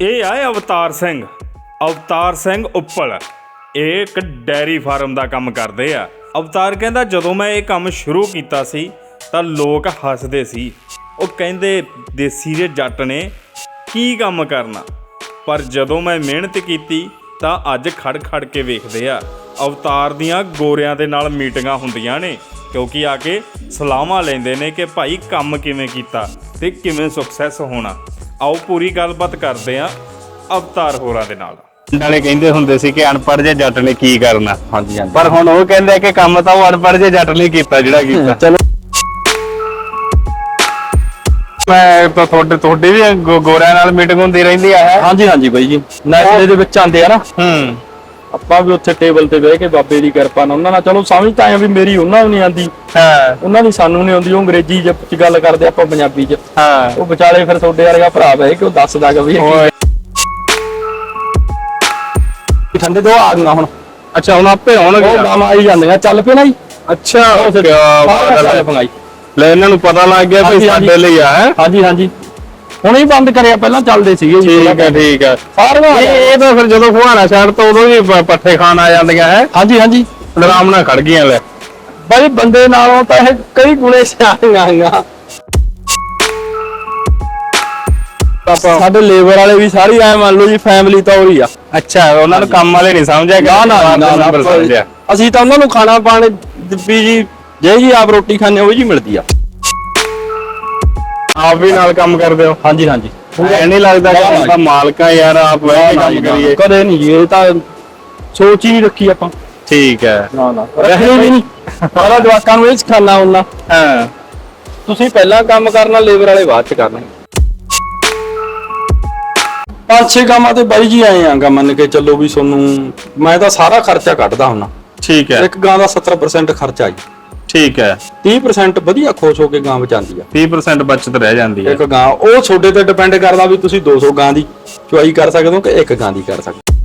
ਇਹ ਆ ਅਵਤਾਰ ਸਿੰਘ। ਅਵਤਾਰ ਸਿੰਘ ਉੱਪਲ। ਇਹ ਇੱਕ ਡੈਰੀ ਫਾਰਮ ਦਾ ਕੰਮ ਕਰਦੇ ਆ। ਅਵਤਾਰ ਕਹਿੰਦਾ, ਜਦੋਂ ਮੈਂ ਇਹ ਕੰਮ ਸ਼ੁਰੂ ਕੀਤਾ ਸੀ, ਤਾਂ ਲੋਕ ਹੱਸਦੇ ਸੀ। ਉਹ ਕਹਿੰਦੇ, ਦੇਸੀ ਦੇ ਜੱਟ ਨੇ ਕੀ ਕੰਮ ਕਰਨਾ? ਪਰ ਜਦੋਂ ਮੈਂ ਮਿਹਨਤ ਕੀਤੀ, ਤਾਂ ਅੱਜ ਖੜ ਖੜ ਕੇ ਵੇਖਦੇ ਆ। ਅਵਤਾਰ ਦੀਆਂ ਗੋਰਿਆਂ ਦੇ ਨਾਲ ਮੀਟਿੰਗਾਂ ਹੁੰਦੀਆਂ ਨੇ, ਕਿਉਂਕਿ ਆ ਕੇ ਸਲਾਹਾਂ ਲੈਂਦੇ ਨੇ ਕਿ ਭਾਈ ਕੰਮ ਕਿਵੇਂ ਕੀਤਾ ਤੇ ਕਿਵੇਂ ਸਕਸੈਸ ਹੋਣਾ। ਆਓ ਪੂਰੀ ਗੱਲਬਾਤ ਕਰਦੇ ਆ ਅਵਤਾਰ ਹੋਰਾਂ ਦੇ ਨਾਲ। ਨਾਲੇ ਕਹਿੰਦੇ ਹੁੰਦੇ ਸੀ ਕਿ ਅਨਪੜ੍ਹ ਜੇ ਜੱਟ ਨੇ ਕੀ ਕਰਨਾ। ਹਾਂਜੀ ਹਾਂਜੀ। ਪਰ ਹੁਣ ਉਹ ਕਹਿੰਦੇ ਆ ਕਿ ਕੰਮ ਤਾਂ ਉਹ ਅਨਪੜ੍ਹ ਜੇ ਜੱਟ ਨੇ ਕੀਤਾ ਜਿਹੜਾ ਕੀਤਾ। ਚਲੋ। ਮੈਂ ਤਾਂ ਤੁਹਾਡੇ ਤੁਹਾਡੀ ਵੀ ਗੋ- ਗੋਰਿਆਂ ਨਾਲ ਮੀਟਿੰਗ ਹੁੰਦੀ ਰਹਿੰਦੀ ਆ ਹੈ। ਹਾਂਜੀ ਹਾਂਜੀ ਬਾਈ ਜੀ। ਨੈਸਲੇ ਦੇ ਵਿੱਚ ਆਂਦੇ ਆ ਨਾ। ਹੂੰ। ਆਪਾਂ ਵੀ ਉੱਥੇ ਟੇਬਲ ਤੇ ਬਹਿ ਕੇ ਬਾਬੇ ਦੀ ਕਿਰਪਾ ਨਾਲ ਉਹਨਾਂ ਨਾਲ ਚਲੋ ਸਮਝ ਤਾਂ ਆਇਆ ਵੀ ਮੇਰੀ ਉਹਨਾਂ ਨੂੰ ਨਹੀਂ ਆਂਦੀ ਹਾਂ। ਉਹਨਾਂ ਦੀ ਸਾਨੂੰ ਨਹੀਂ ਆਉਂਦੀ ਉਹ ਅੰਗਰੇਜ਼ੀ ਚ ਚ ਗੱਲ ਕਰਦੇ ਆਪਾਂ ਪੰਜਾਬੀ ਚ। ਹਾਂ। ਉਹ ਵਿਚਾਲੇ ਫਿਰ ਤੁਹਾਡੇ ਵਰਗਾ ਭਰਾ ਬਹਿ ਕੇ ਉਹ ਦੱਸਦਾ ਕਿ ਵੀ ਇਹ ਕੀ ਠੰਡੇ ਤੋਂ ਆ ਗਈਆਂ ਹੁਣ। ਅੱਛਾ ਹੁਣ ਆਪੇ ਹੋਣਗੇ ਉਹ ਗਾਮ ਆਈ ਜਾਂਦੀਆਂ ਚੱਲ ਪਏ ਨਾ ਜੀ। ਅੱਛਾ ਚੱਲ ਪੰਗਾਈ ਲੈ ਇਹਨਾਂ ਨੂੰ ਪਤਾ ਲੱਗ ਗਿਆ ਵੀ ਸਾਡੇ। ਲਈ ਆ ਹੈ। ਹਾਂਜੀ ਹਾਂਜੀ। ਹੁਣੇ ਹੀ ਬੰਦ ਕਰਿਆ ਪਹਿਲਾਂ ਚੱਲਦੇ ਸੀਗੇ ਜੀ। ਠੀਕ ਹੈ ਠੀਕ ਹੈ ਸਾਰੀਆਂ ਇਹ ਇਹ ਤਾਂ ਫਿਰ ਜਦੋਂ ਫੁਹਾਰਾ ਛੱਡ ਤੋਂ ਉਦੋਂ ਪ- ਪੱਠੇ ਖਾਣ ਆ ਜਾਂਦੀਆਂ ਹੈ? ਹਾਂਜੀ ਹਾਂਜੀ। ਆਰਾਮ ਨਾਲ ਖੜ ਗਈਆਂ ਲੈ। ਬਈ ਬੰਦੇ ਨਾਲੋਂ ਤਾਂ ਇਹ ਕਈ ਗੁਣੇ ਸਿਆਣੀਆਂ ਆਈਆਂ ਸਾਡੇ ਲੇਬਰ ਵਾਲੇ ਵੀ ਸਾਰੀ ਐ ਮੰਨ ਲਓ ਜੀ ਫੈਮਿਲੀ ਤਾਂ ਉਹੀ ਆ। ਅੱਛਾ ਉਹਨਾਂ ਨੂੰ ਕੰਮ ਵਾਲੇ ਨਹੀਂ ਸਮਝਿਆ ਨਾ ਨਾ ਨਾ ਨਾ ਨੰਬਰ ਸਮਝਿਆ? ਅਸੀਂ ਤਾਂ ਉਹਨਾਂ ਨੂੰ ਖਾਣਾ ਪਾਣੇ ਵੀ ਜੀ ਜੇ ਜੀ ਆਪ ਰੋਟੀ ਖਾਣੇ ਉਹ ਜੀ ਮਿਲਦੀ ਆ। ਆਪ ਵੀ ਨਾਲ ਕੰਮ ਕਰਦੇ ਹੋ? ਹਾਂਜੀ ਹਾਂਜੀ। ਐ ਨਹੀਂ ਲੱਗਦਾ ਕਿ ਆਪਾਂ ਮਾਲਕਾਂ ਯਾਰ ਆਪ ਬਹਿ ਕੇ ਕੰਮ ਕਰੀਏ। ਕਦੇ ਨਹੀਂ ਜੀ ਇਹ ਤਾਂ ਸੋਚ ਹੀ ਨਹੀਂ ਰੱਖੀ ਆਪਾਂ। ਠੀਕ ਹੈ। ਨਾ ਨਾ। ਰਹੇ ਵੀ ਨਹੀਂ। ਸਾਰਾ ਜਵਾਕਾਂ ਨੂੰ ਇਹ ਸਿਖਾਣਾ ਹੁੰਦਾ। ਹਾਂ। ਤੁਸੀਂ ਪਹਿਲਾਂ ਕੰਮ ਕਰਨਾ ਲੇਬਰ ਵਾਲੇ ਬਾਅਦ ਚ ਕਰਨਾ। ਪੰਜ ਛੇ ਕੰਮਾਂ ਤੇ ਬਾਈ ਜੀ ਆਏ ਆਂਗਾ ਮੰਨ ਕੇ ਚੱਲੋ ਵੀ ਤੁਹਾਨੂੰ ਮੈਂ ਤਾਂ ਸਾਰਾ ਖਰਚਾ ਕੱਢਦਾ ਹੁੰਨਾ ਠੀਕ ਹੈ। ਇੱਕ ਗਾਂ ਦਾ 70% ਖਰਚਾ ਜੀ। ਠੀਕ ਹੈ। 30% ਵਧੀਆ ਖੁਸ਼ ਹੋ ਕੇ ਗਾਂ ਬਚਾਉਂਦੀ ਆ। 30% ਬਚਤ ਰਹਿ ਜਾਂਦੀ ਹੈ। ਇੱਕ ਗਾਂ ਉਹ ਤੁਹਾਡੇ ਤੇ ਡਿਪੈਂਡ ਕਰਦਾ ਵੀ ਤੁਸੀਂ 200 ਗਾਂ ਦੀ ਚੁਆਈ ਕਰ ਸਕਦੇ ਹੋ ਕਿ ਇੱਕ ਗਾਂ ਦੀ ਕਰ ਸਕਦੇ ਹੋ।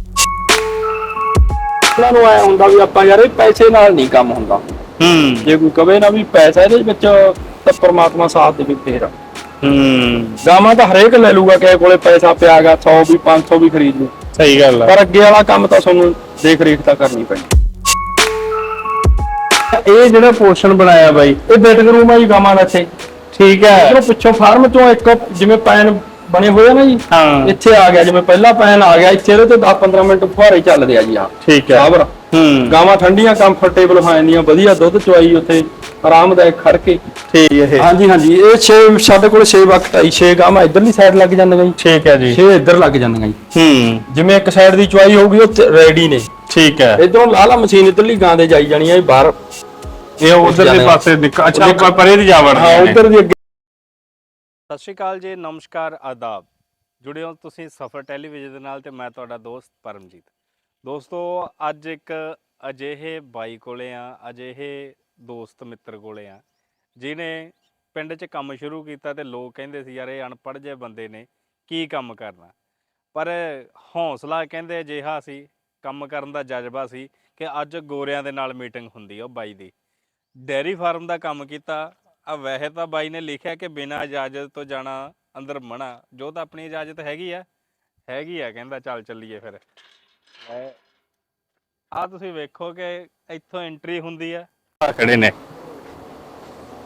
ਉਹਨਾਂ ਨੂੰ ਐ ਹੁੰਦਾ ਵੀ ਆਪਾਂ ਯਾਰ ਇਹ ਪੈਸੇ ਨਾਲ ਨਹੀਂ ਕੰਮ ਹੁੰਦਾ। ਹੂੰ। ਜੇ ਕੋਈ ਕਵੇ ਨਾ ਵੀ ਪੈਸਾ ਇਹਦੇ ਵਿੱਚ ਤਾਂ ਪ੍ਰਮਾਤਮਾ ਸਾਥ ਦੇਵੇ ਫੇਰ। ਆ। ਹੂੰ। ਗਾਵਾਂ ਤਾਂ ਹਰੇਕ ਲੈ ਲੂਗਾ ਕਿਸੇ ਕੋਲੇ ਪੈਸਾ ਪਿਆਗਾ 100 ਵੀ 500 ਵੀ ਖਰੀਦ ਲੂ। ਸਹੀ ਗੱਲ ਹੈ ਪਰ ਅੱਗੇ ਵਾਲਾ ਕੰਮ ਤਾਂ ਤੁਹਾਨੂੰ ਦੇਖ ਰੇਖ ਤਾਂ ਕਰਨੀ ਪੈਣੀ। ਇਹ ਜਿਹੜਾ ਪੋਰਸ਼ਨ ਬਣਾਇਆ ਬਾਈ ਇਹ ਬੈਟਿੰਗ ਰੂਮ ਆ ਜੀ ਗਾਵਾਂ ਦਾ ਇੱਥੇ। ਠੀਕ ਹੈ। ਇਧਰੋਂ ਪਿੱਛੋਂ ਫਾਰਮ ਚੋਂ ਇੱਕ ਜਿਵੇਂ ਪੈਨ ਬਣੇ ਹੋਏ ਆ ਨਾ ਜੀ ਹਾਂ। ਇੱਥੇ ਆ ਗਿਆ ਜਿਵੇਂ ਪਹਿਲਾ ਪੈਨ ਆ ਗਿਆ ਇੱਥੇ ਇਹਦੇ ਤੇ 10-15 ਮਿੰਟ ਫੁਹਾਰੇ ਚੱਲਦੇ ਆ ਜੀ ਆ ਠੀਕ ਹੈ। ਸਾਬਰ ਹੂੰ। ਗਾਵਾਂ ਠੰਡੀਆਂ ਕੰਫਰਟੇਬਲ ਹੋ ਜਾਂਦੀਆਂ ਵਧੀਆ ਦੁੱਧ ਚਵਾਈ ਉੱਥੇ ਆਰਾਮਦਾਇਕ ਖੜ ਕੇ ਠੀਕ ਹੈ ਹਾਂਜੀ ਹਾਂਜੀ ਇਹ 6 ਸਾਡੇ ਕੋਲ 6 ਵਕਤ ਆਈ 6 ਗਾਵਾਂ ਇਧਰਲੀ ਸਾਈਡ ਲੱਗ ਜਾਂਦੀਆਂ ਜੀ। ਠੀਕ ਹੈ ਜੀ। 6 ਇੱਧਰ ਲੱਗ ਜਾਂਦੀਆਂ ਜੀ। ਹੂੰ। ਜਿਵੇਂ ਇੱਕ ਸਾਈਡ ਦੀ ਚਵਾਈ ਹੋਊਗੀ ਉਹ ਰੈਡੀ ਨੇ। ਠੀਕ ਹੈ। ਇਧਰੋਂ ਲਾਲਾ ਮਸ਼ੀਨ ਇਧਰਲੀ ਗਾਂ ਦੇ ਜਾਈ ਜਾਣੀ ਇਹ ਬਾਹਰ। ਇਹ ਉਧਰਲੇ ਪਾਸੇ ਨਿਕ- ਅੱਛਾ ਉੱਪਰ ਪਰੇ ਦੀ ਜਾ ਹਾਂ ਵੜਦੀ ਹੈ ਉਧਰ ਦੀ ਅੱਗੇ ਸਤਿ ਸ਼੍ਰੀ ਅਕਾਲ ਜੀ ਨਮਸਕਾਰ ਆਦਾਬ। ਜੁੜੇ ਹੋ ਤੁਸੀਂ ਸਫਰ ਟੈਲੀਵਿਜ਼ਨ ਦੇ ਨਾਲ ਤੇ ਮੈਂ ਤੁਹਾਡਾ ਦੋਸਤ ਪਰਮਜੀਤ। ਦੋਸਤੋ ਅੱਜ ਇੱਕ ਅਜਿਹੇ ਬਾਈ ਕੋਲੇ ਆ ਅਜਿਹੇ ਦੋਸਤ ਮਿੱਤਰ ਕੋਲੇ ਆ ਜਿਨੇ ਪਿੰਡ 'ਚ ਕੰਮ ਸ਼ੁਰੂ ਕੀਤਾ ਤੇ ਲੋਕ ਕਹਿੰਦੇ ਸੀ ਯਾਰ ਇਹ ਅਨਪੜ੍ਹ ਜਿਹੇ ਬੰਦੇ ਨੇ ਕੀ ਕੰਮ ਕਰਨਾ? ਪਰ ਹੌਸਲਾ ਕਹਿੰਦੇ ਅਜਿਹਾ ਸੀ ਕੰਮ ਕਰਨ ਦਾ ਜਜ਼ਬਾ ਸੀ ਕਿ ਅੱਜ ਗੋਰਿਆਂ ਦੇ ਨਾਲ ਮੀਟਿੰਗ ਹੁੰਦੀ ਆ ਉਹ ਬਾਈ ਦੀ। ਡੈਰੀ ਫਾਰਮ ਦਾ ਕੰਮ ਕੀਤਾ। ਆ ਵੈਸੇ ਤਾਂ ਬਾਈ ਨੇ ਲਿਖਿਆ ਕਿ ਬਿਨਾਂ ਇਜਾਜ਼ਤ ਤੋਂ ਜਾਣਾ ਅੰਦਰ ਮਨਾ। ਜੋ ਤਾਂ ਆਪਣੀ ਇਜਾਜ਼ਤ ਹੈਗੀ ਆ ਹੈਗੀ ਆ ਕਹਿੰਦਾ ਚੱਲ ਚੱਲੀਏ ਫਿਰ। ਆ ਤੁਸੀਂ ਵੇਖੋ ਕਿ ਇੱਥੋਂ ਐਂਟਰੀ ਹੁੰਦੀ ਆ। ਖੜੇ ਨੇ।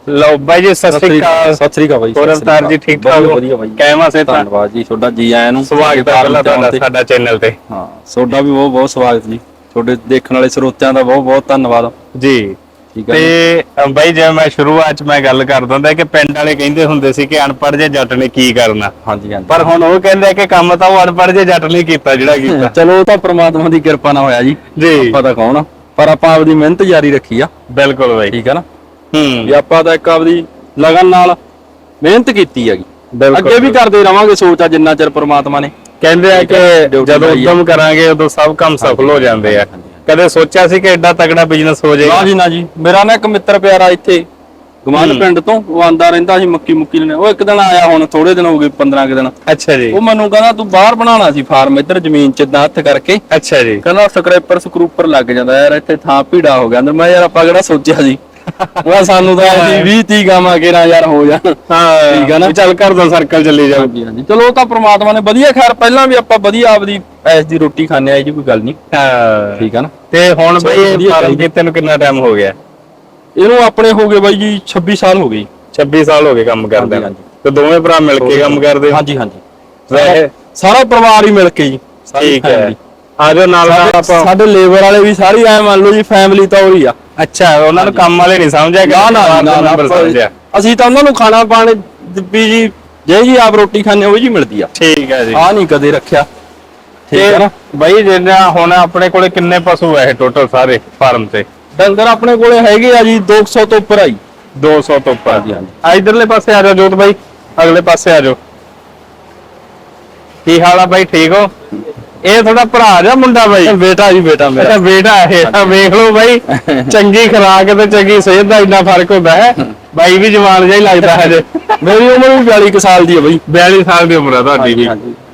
ਲਓ ਬਾਈ ਜੀ ਸਤਿ ਸ੍ਰੀ ਅਕਾਲ। ਸਤਿ ਸ੍ਰੀ ਅਕਾਲ ਬਾਈ ਹੋਰ ਅਵਤਾਰ ਜੀ ਠੀਕ ਠਾਕ ਵਧੀਆ ਬਾਈ। ਕਹਿਵਾ ਸੇ ਧੰਨਵਾਦ ਜੀ ਤੁਹਾਡਾ ਜੀ ਆਇਆਂ ਨੂੰ। ਸਵਾਗਤ ਹੈ ਪਹਿਲਾਂ ਤੁਹਾਡਾ ਸਾਡਾ ਚੈਨਲ ਤੇ। ਹਾਂ ਤੁਹਾਡਾ ਵੀ ਬਹੁਤ ਬਹੁਤ ਸਵਾਗਤ ਜੀ। ਤੁਹਾਡੇ ਦੇਖਣ ਵਾਲੇ ਸਰੋਤਿਆਂ ਦਾ ਬਹੁਤ ਬਹੁਤ ਧੰਨਵਾਦ। ਜੀ। ਠੀਕ ਹੈ ਤੇ ਅ, ਬਾਈ ਜਿਵੇਂ ਮੈਂ ਸ਼ੁਰੂਆਤ ਚ ਮੈਂ ਗੱਲ ਕਰ ਦਿੰਦਾ ਕਿ ਪਿੰਡ ਵਾਲੇ ਕਹਿੰਦੇ ਹੁੰਦੇ ਸੀ ਕਿ ਅਨਪੜ੍ਹ ਜੇ ਜੱਟ ਨੇ ਕੀ ਕਰਨਾ। ਹਾਂਜੀ ਹਾਂਜੀ। ਪਰ ਹੁਣ ਉਹ ਕਹਿੰਦੇ ਆ ਕਿ ਕੰਮ ਤਾਂ ਉਹ ਅਨਪੜ੍ਹ ਜੇ ਜੱਟ ਨੇ ਕੀਤਾ ਜਿਹੜਾ ਕੀਤਾ। ਚਲੋ ਉਹ ਤਾਂ ਪ੍ਰਮਾਤਮਾ ਦੀ ਕਿਰਪਾ ਨਾਲ ਹੋਇਆ ਜੀ। ਜੀ। ਆਪਾਂ ਤਾਂ ਕੌਣ ਆ? ਪਰ ਆਪਾਂ ਆਪਦੀ ਮਿਹਨਤ ਜਾਰੀ ਰੱਖੀ ਆ। ਬਿਲਕੁਲ ਬਾਈ। ਠੀਕ ਹੈ ਨਾ? ਹੂੰ ਵੀ ਆਪਾਂ ਤਾਂ ਇੱਕ ਆਪਦੀ ਲਗਨ ਨਾਲ ਮਿਹਨਤ ਕੀਤੀ ਹੈਗੀ। ਬਿਲਕੁਲ ਅੱਗੇ ਵੀ ਕਰਦੇ ਰਵਾਂਗੇ ਸੋਚ ਆ ਜਿੰਨਾ ਚਿਰ ਪ੍ਰਮਾਤਮਾ ਨੇ। ਕਹਿੰਦੇ ਆ ਕਿ ਜਦੋਂ ਲਾਈ ਆ। ਉਦਮ ਕਰਾਂਗੇ ਉਦੋਂ ਸਭ ਕੰਮ ਸਫਲ ਹੋ ਜਾਂਦੇ ਆ। ਕਦੇ ਸੋਚਿਆ ਸੀ ਕਿ ਐਡਾ ਤਗੜਾ ਬਿਜ਼ਨਸ ਹੋ ਨਾ ਜਾਏਗਾ ਜੀ ਨਾ ਜੀ। ਮੇਰਾ ਨਾ ਇੱਕ ਮਿੱਤਰ ਪਿਆਰਾ ਇੱਥੇ ਗਮਾਨ ਪਿੰਡ ਤੋਂ ਉਹ ਆਂਦਾ ਰਹਿੰਦਾ ਸੀ ਮੱਕੀ ਮੁੱਕੀ ਲੈਣੇ। ਉਹ ਇੱਕ ਦਿਨ ਆਇਆ ਹੁਣ ਥੋੜੇ ਦਿਨ ਹੋ ਗਏ 15 ਕੁ ਦਿਨ। ਅੱਛਾ ਜੀ। ਉਹ ਮੈਨੂੰ ਕਹਿੰਦਾ ਤੂੰ ਬਾਹਰ ਬਣਾਉਣਾ ਸੀ ਫਾਰਮ ਇੱਧਰ ਜ਼ਮੀਨ 'ਚ ਏਦਾਂ ਹੱਥ ਕਰਕੇ। ਅੱਛਾ ਜੀ। ਕਹਿੰਦਾ ਸਕ੍ਰੈਪਰ ਸਕਰੂਪਰ ਲੱਗ ਜਾਂਦਾ ਯਾਰ ਇੱਥੇ ਥਾਂ ਭੀੜਾ ਹੋ ਗਿਆ। ਅੰਦਰ ਮੈਂ ਯਾਰ ਆਪਾਂ ਕਿਹੜਾ ਸੋਚਿਆ ਸੀ? ਉਹ ਸਾਨੂੰ ਤਾਂ ਐਸੀ 20 30 ਗਾਵਾਂ ਕੇ ਨਾ ਯਾਰ ਹੋ ਜਾਣ। ਹਾਂ। ਠੀਕ ਆ ਨਾ? ਚੱਲ ਘਰ ਦਾ ਸਰਕਲ ਚੱਲੀ ਹਾਂਜੀ ਚਲੋ ਉਹ ਤਾਂ ਪ੍ਰਮਾਤਮਾ ਨੇ ਵਧੀਆ ਖੈਰ ਪਹਿਲਾਂ ਵੀ ਆਪਾਂ ਵਧੀਆ ਆਪਦੀ ਐਸ ਦੀ ਰੋਟੀ ਖਾਣੇ ਆ ਜੀ ਕੋਈ ਗੱਲ ਨਹੀਂ। ਹਾਂ। ਠੀਕ ਆ ਨਾ? ਤੇ ਹੁਣ ਬਈ ਫਾਰਮ। ਕੀਤੇ ਨੂੰ ਕਿੰਨਾ ਟਾਈਮ ਹੋ ਗਿਆ? ਇਹਨੂੰ ਆਪਣੇ ਹੋ ਗਏ ਬਾਈ ਜੀ 26 ਸਾਲ ਹੋ ਗਏ। ਜੀ। 26 ਸਾਲ ਹੋ ਗਏ ਕੰਮ ਕਰਦੇ ਨੂੰ। ਤੇ ਦੋਵੇਂ ਭਰਾ ਮਿਲ ਕੇ ਕੰਮ ਕਰਦੇ? ਹਾਂਜੀ ਹਾਂਜੀ। ਵੈਸੇ ਸਾਰਾ ਪਰਿਵਾਰ ਹੀ ਮਿਲ ਕੇ ਜੀ। ਠੀਕ ਹੈ। family। ਆ ਜਾਓ ਨਾਲ ਨਾਲ ਸਾਡੇ ਆਪਾਂ ਸਾਡੇ ਲੇਬਰ ਵਾਲੇ ਵੀ ਸਾਰੀ ਐ ਮੰਨ ਲਓ ਜੀ ਫੈਮਿਲੀ ਤੌਰ ਹੀ ਆ। ਅੱਛਾ ਉਹਨਾਂ ਨੂੰ ਕੰਮ ਵਾਲੇ ਨਹੀਂ ਸਮਝਿਆ ਕਿ ਨਾ ਨਾ ਸਮਝਿਆ। ਅਸੀਂ ਤਾਂ ਉਹਨਾਂ ਨੂੰ ਖਾਣਾ ਪਾਣੀ ਵੀ ਜੀ ਜੇ ਜੀ ਆਪ ਰੋਟੀ ਖਾਣੇ ਉਹ ਜੀ ਮਿਲਦੀ ਆ। ਠੀਕ ਹੈ ਜੀ। ਆ ਨਹੀਂ ਕਦੇ ਰੱਖਿਆ। ਠੀਕ ਹੈ ਤੇ ਨਾ? ਬਈ ਜਿੰਨਾ ਹੁਣ ਆਪਣੇ ਕੋਲੇ ਕਿੰਨੇ ਪਸ਼ੂ ਹੈ ਟੋਟਲ ਸਾਰੇ ਫਾਰਮ ਤੇ? ਡੰਗਰ ਆਪਣੇ ਕੋਲੇ ਹੈਗੇ ਆ ਜੀ 200 ਤੋਂ ਉੱਪਰ ਆਈ 200 ਤੋਂ ਉੱਪਰ। ਹਾਂਜੀ, ਹਾਂਜੀ। ਆ ਇਧਰਲੇ ਪਾਸੇ ਆ ਜਾਓ ਜੋਤ ਬਾਈ ਅਗਲੇ ਪਾਸੇ ਆ ਜਾਓ। ਕੀ ਹਾਲ ਆ ਬਾਈ ਠੀਕ ਹੋ? ਇਹ ਤੁਹਾਡਾ ਭਰਾ ਜਾਂ ਮੁੰਡਾ ਬਾਈ? ਬੇਟਾ ਜੀ ਬੇਟਾ ਮੇਰਾ। ਅੱਛਾ ਬੇਟਾ ਇਹ ਵੇਖ ਲਓ ਬਾਈ ਚੰਗੀ ਖੁਰਾਕ ਤੇ ਚੰਗੀ ਸਿਹਤ ਦਾ ਇੰਨਾ ਫ਼ਰਕ ਹੁੰਦਾ ਹੈ। ਬਾਈ ਵੀ ਜਵਾਨ ਜਿਹਾ ਹੀ ਲੱਗਦਾ ਹਜੇ ਮੇਰੀ ਉਮਰ ਵੀ 42 ਕੁ ਸਾਲ ਦੀ ਹੈ ਬਈ। 42 ਸਾਲ ਦੀ ਉਮਰ ਆ ਤੁਹਾਡੀ ਵੀ।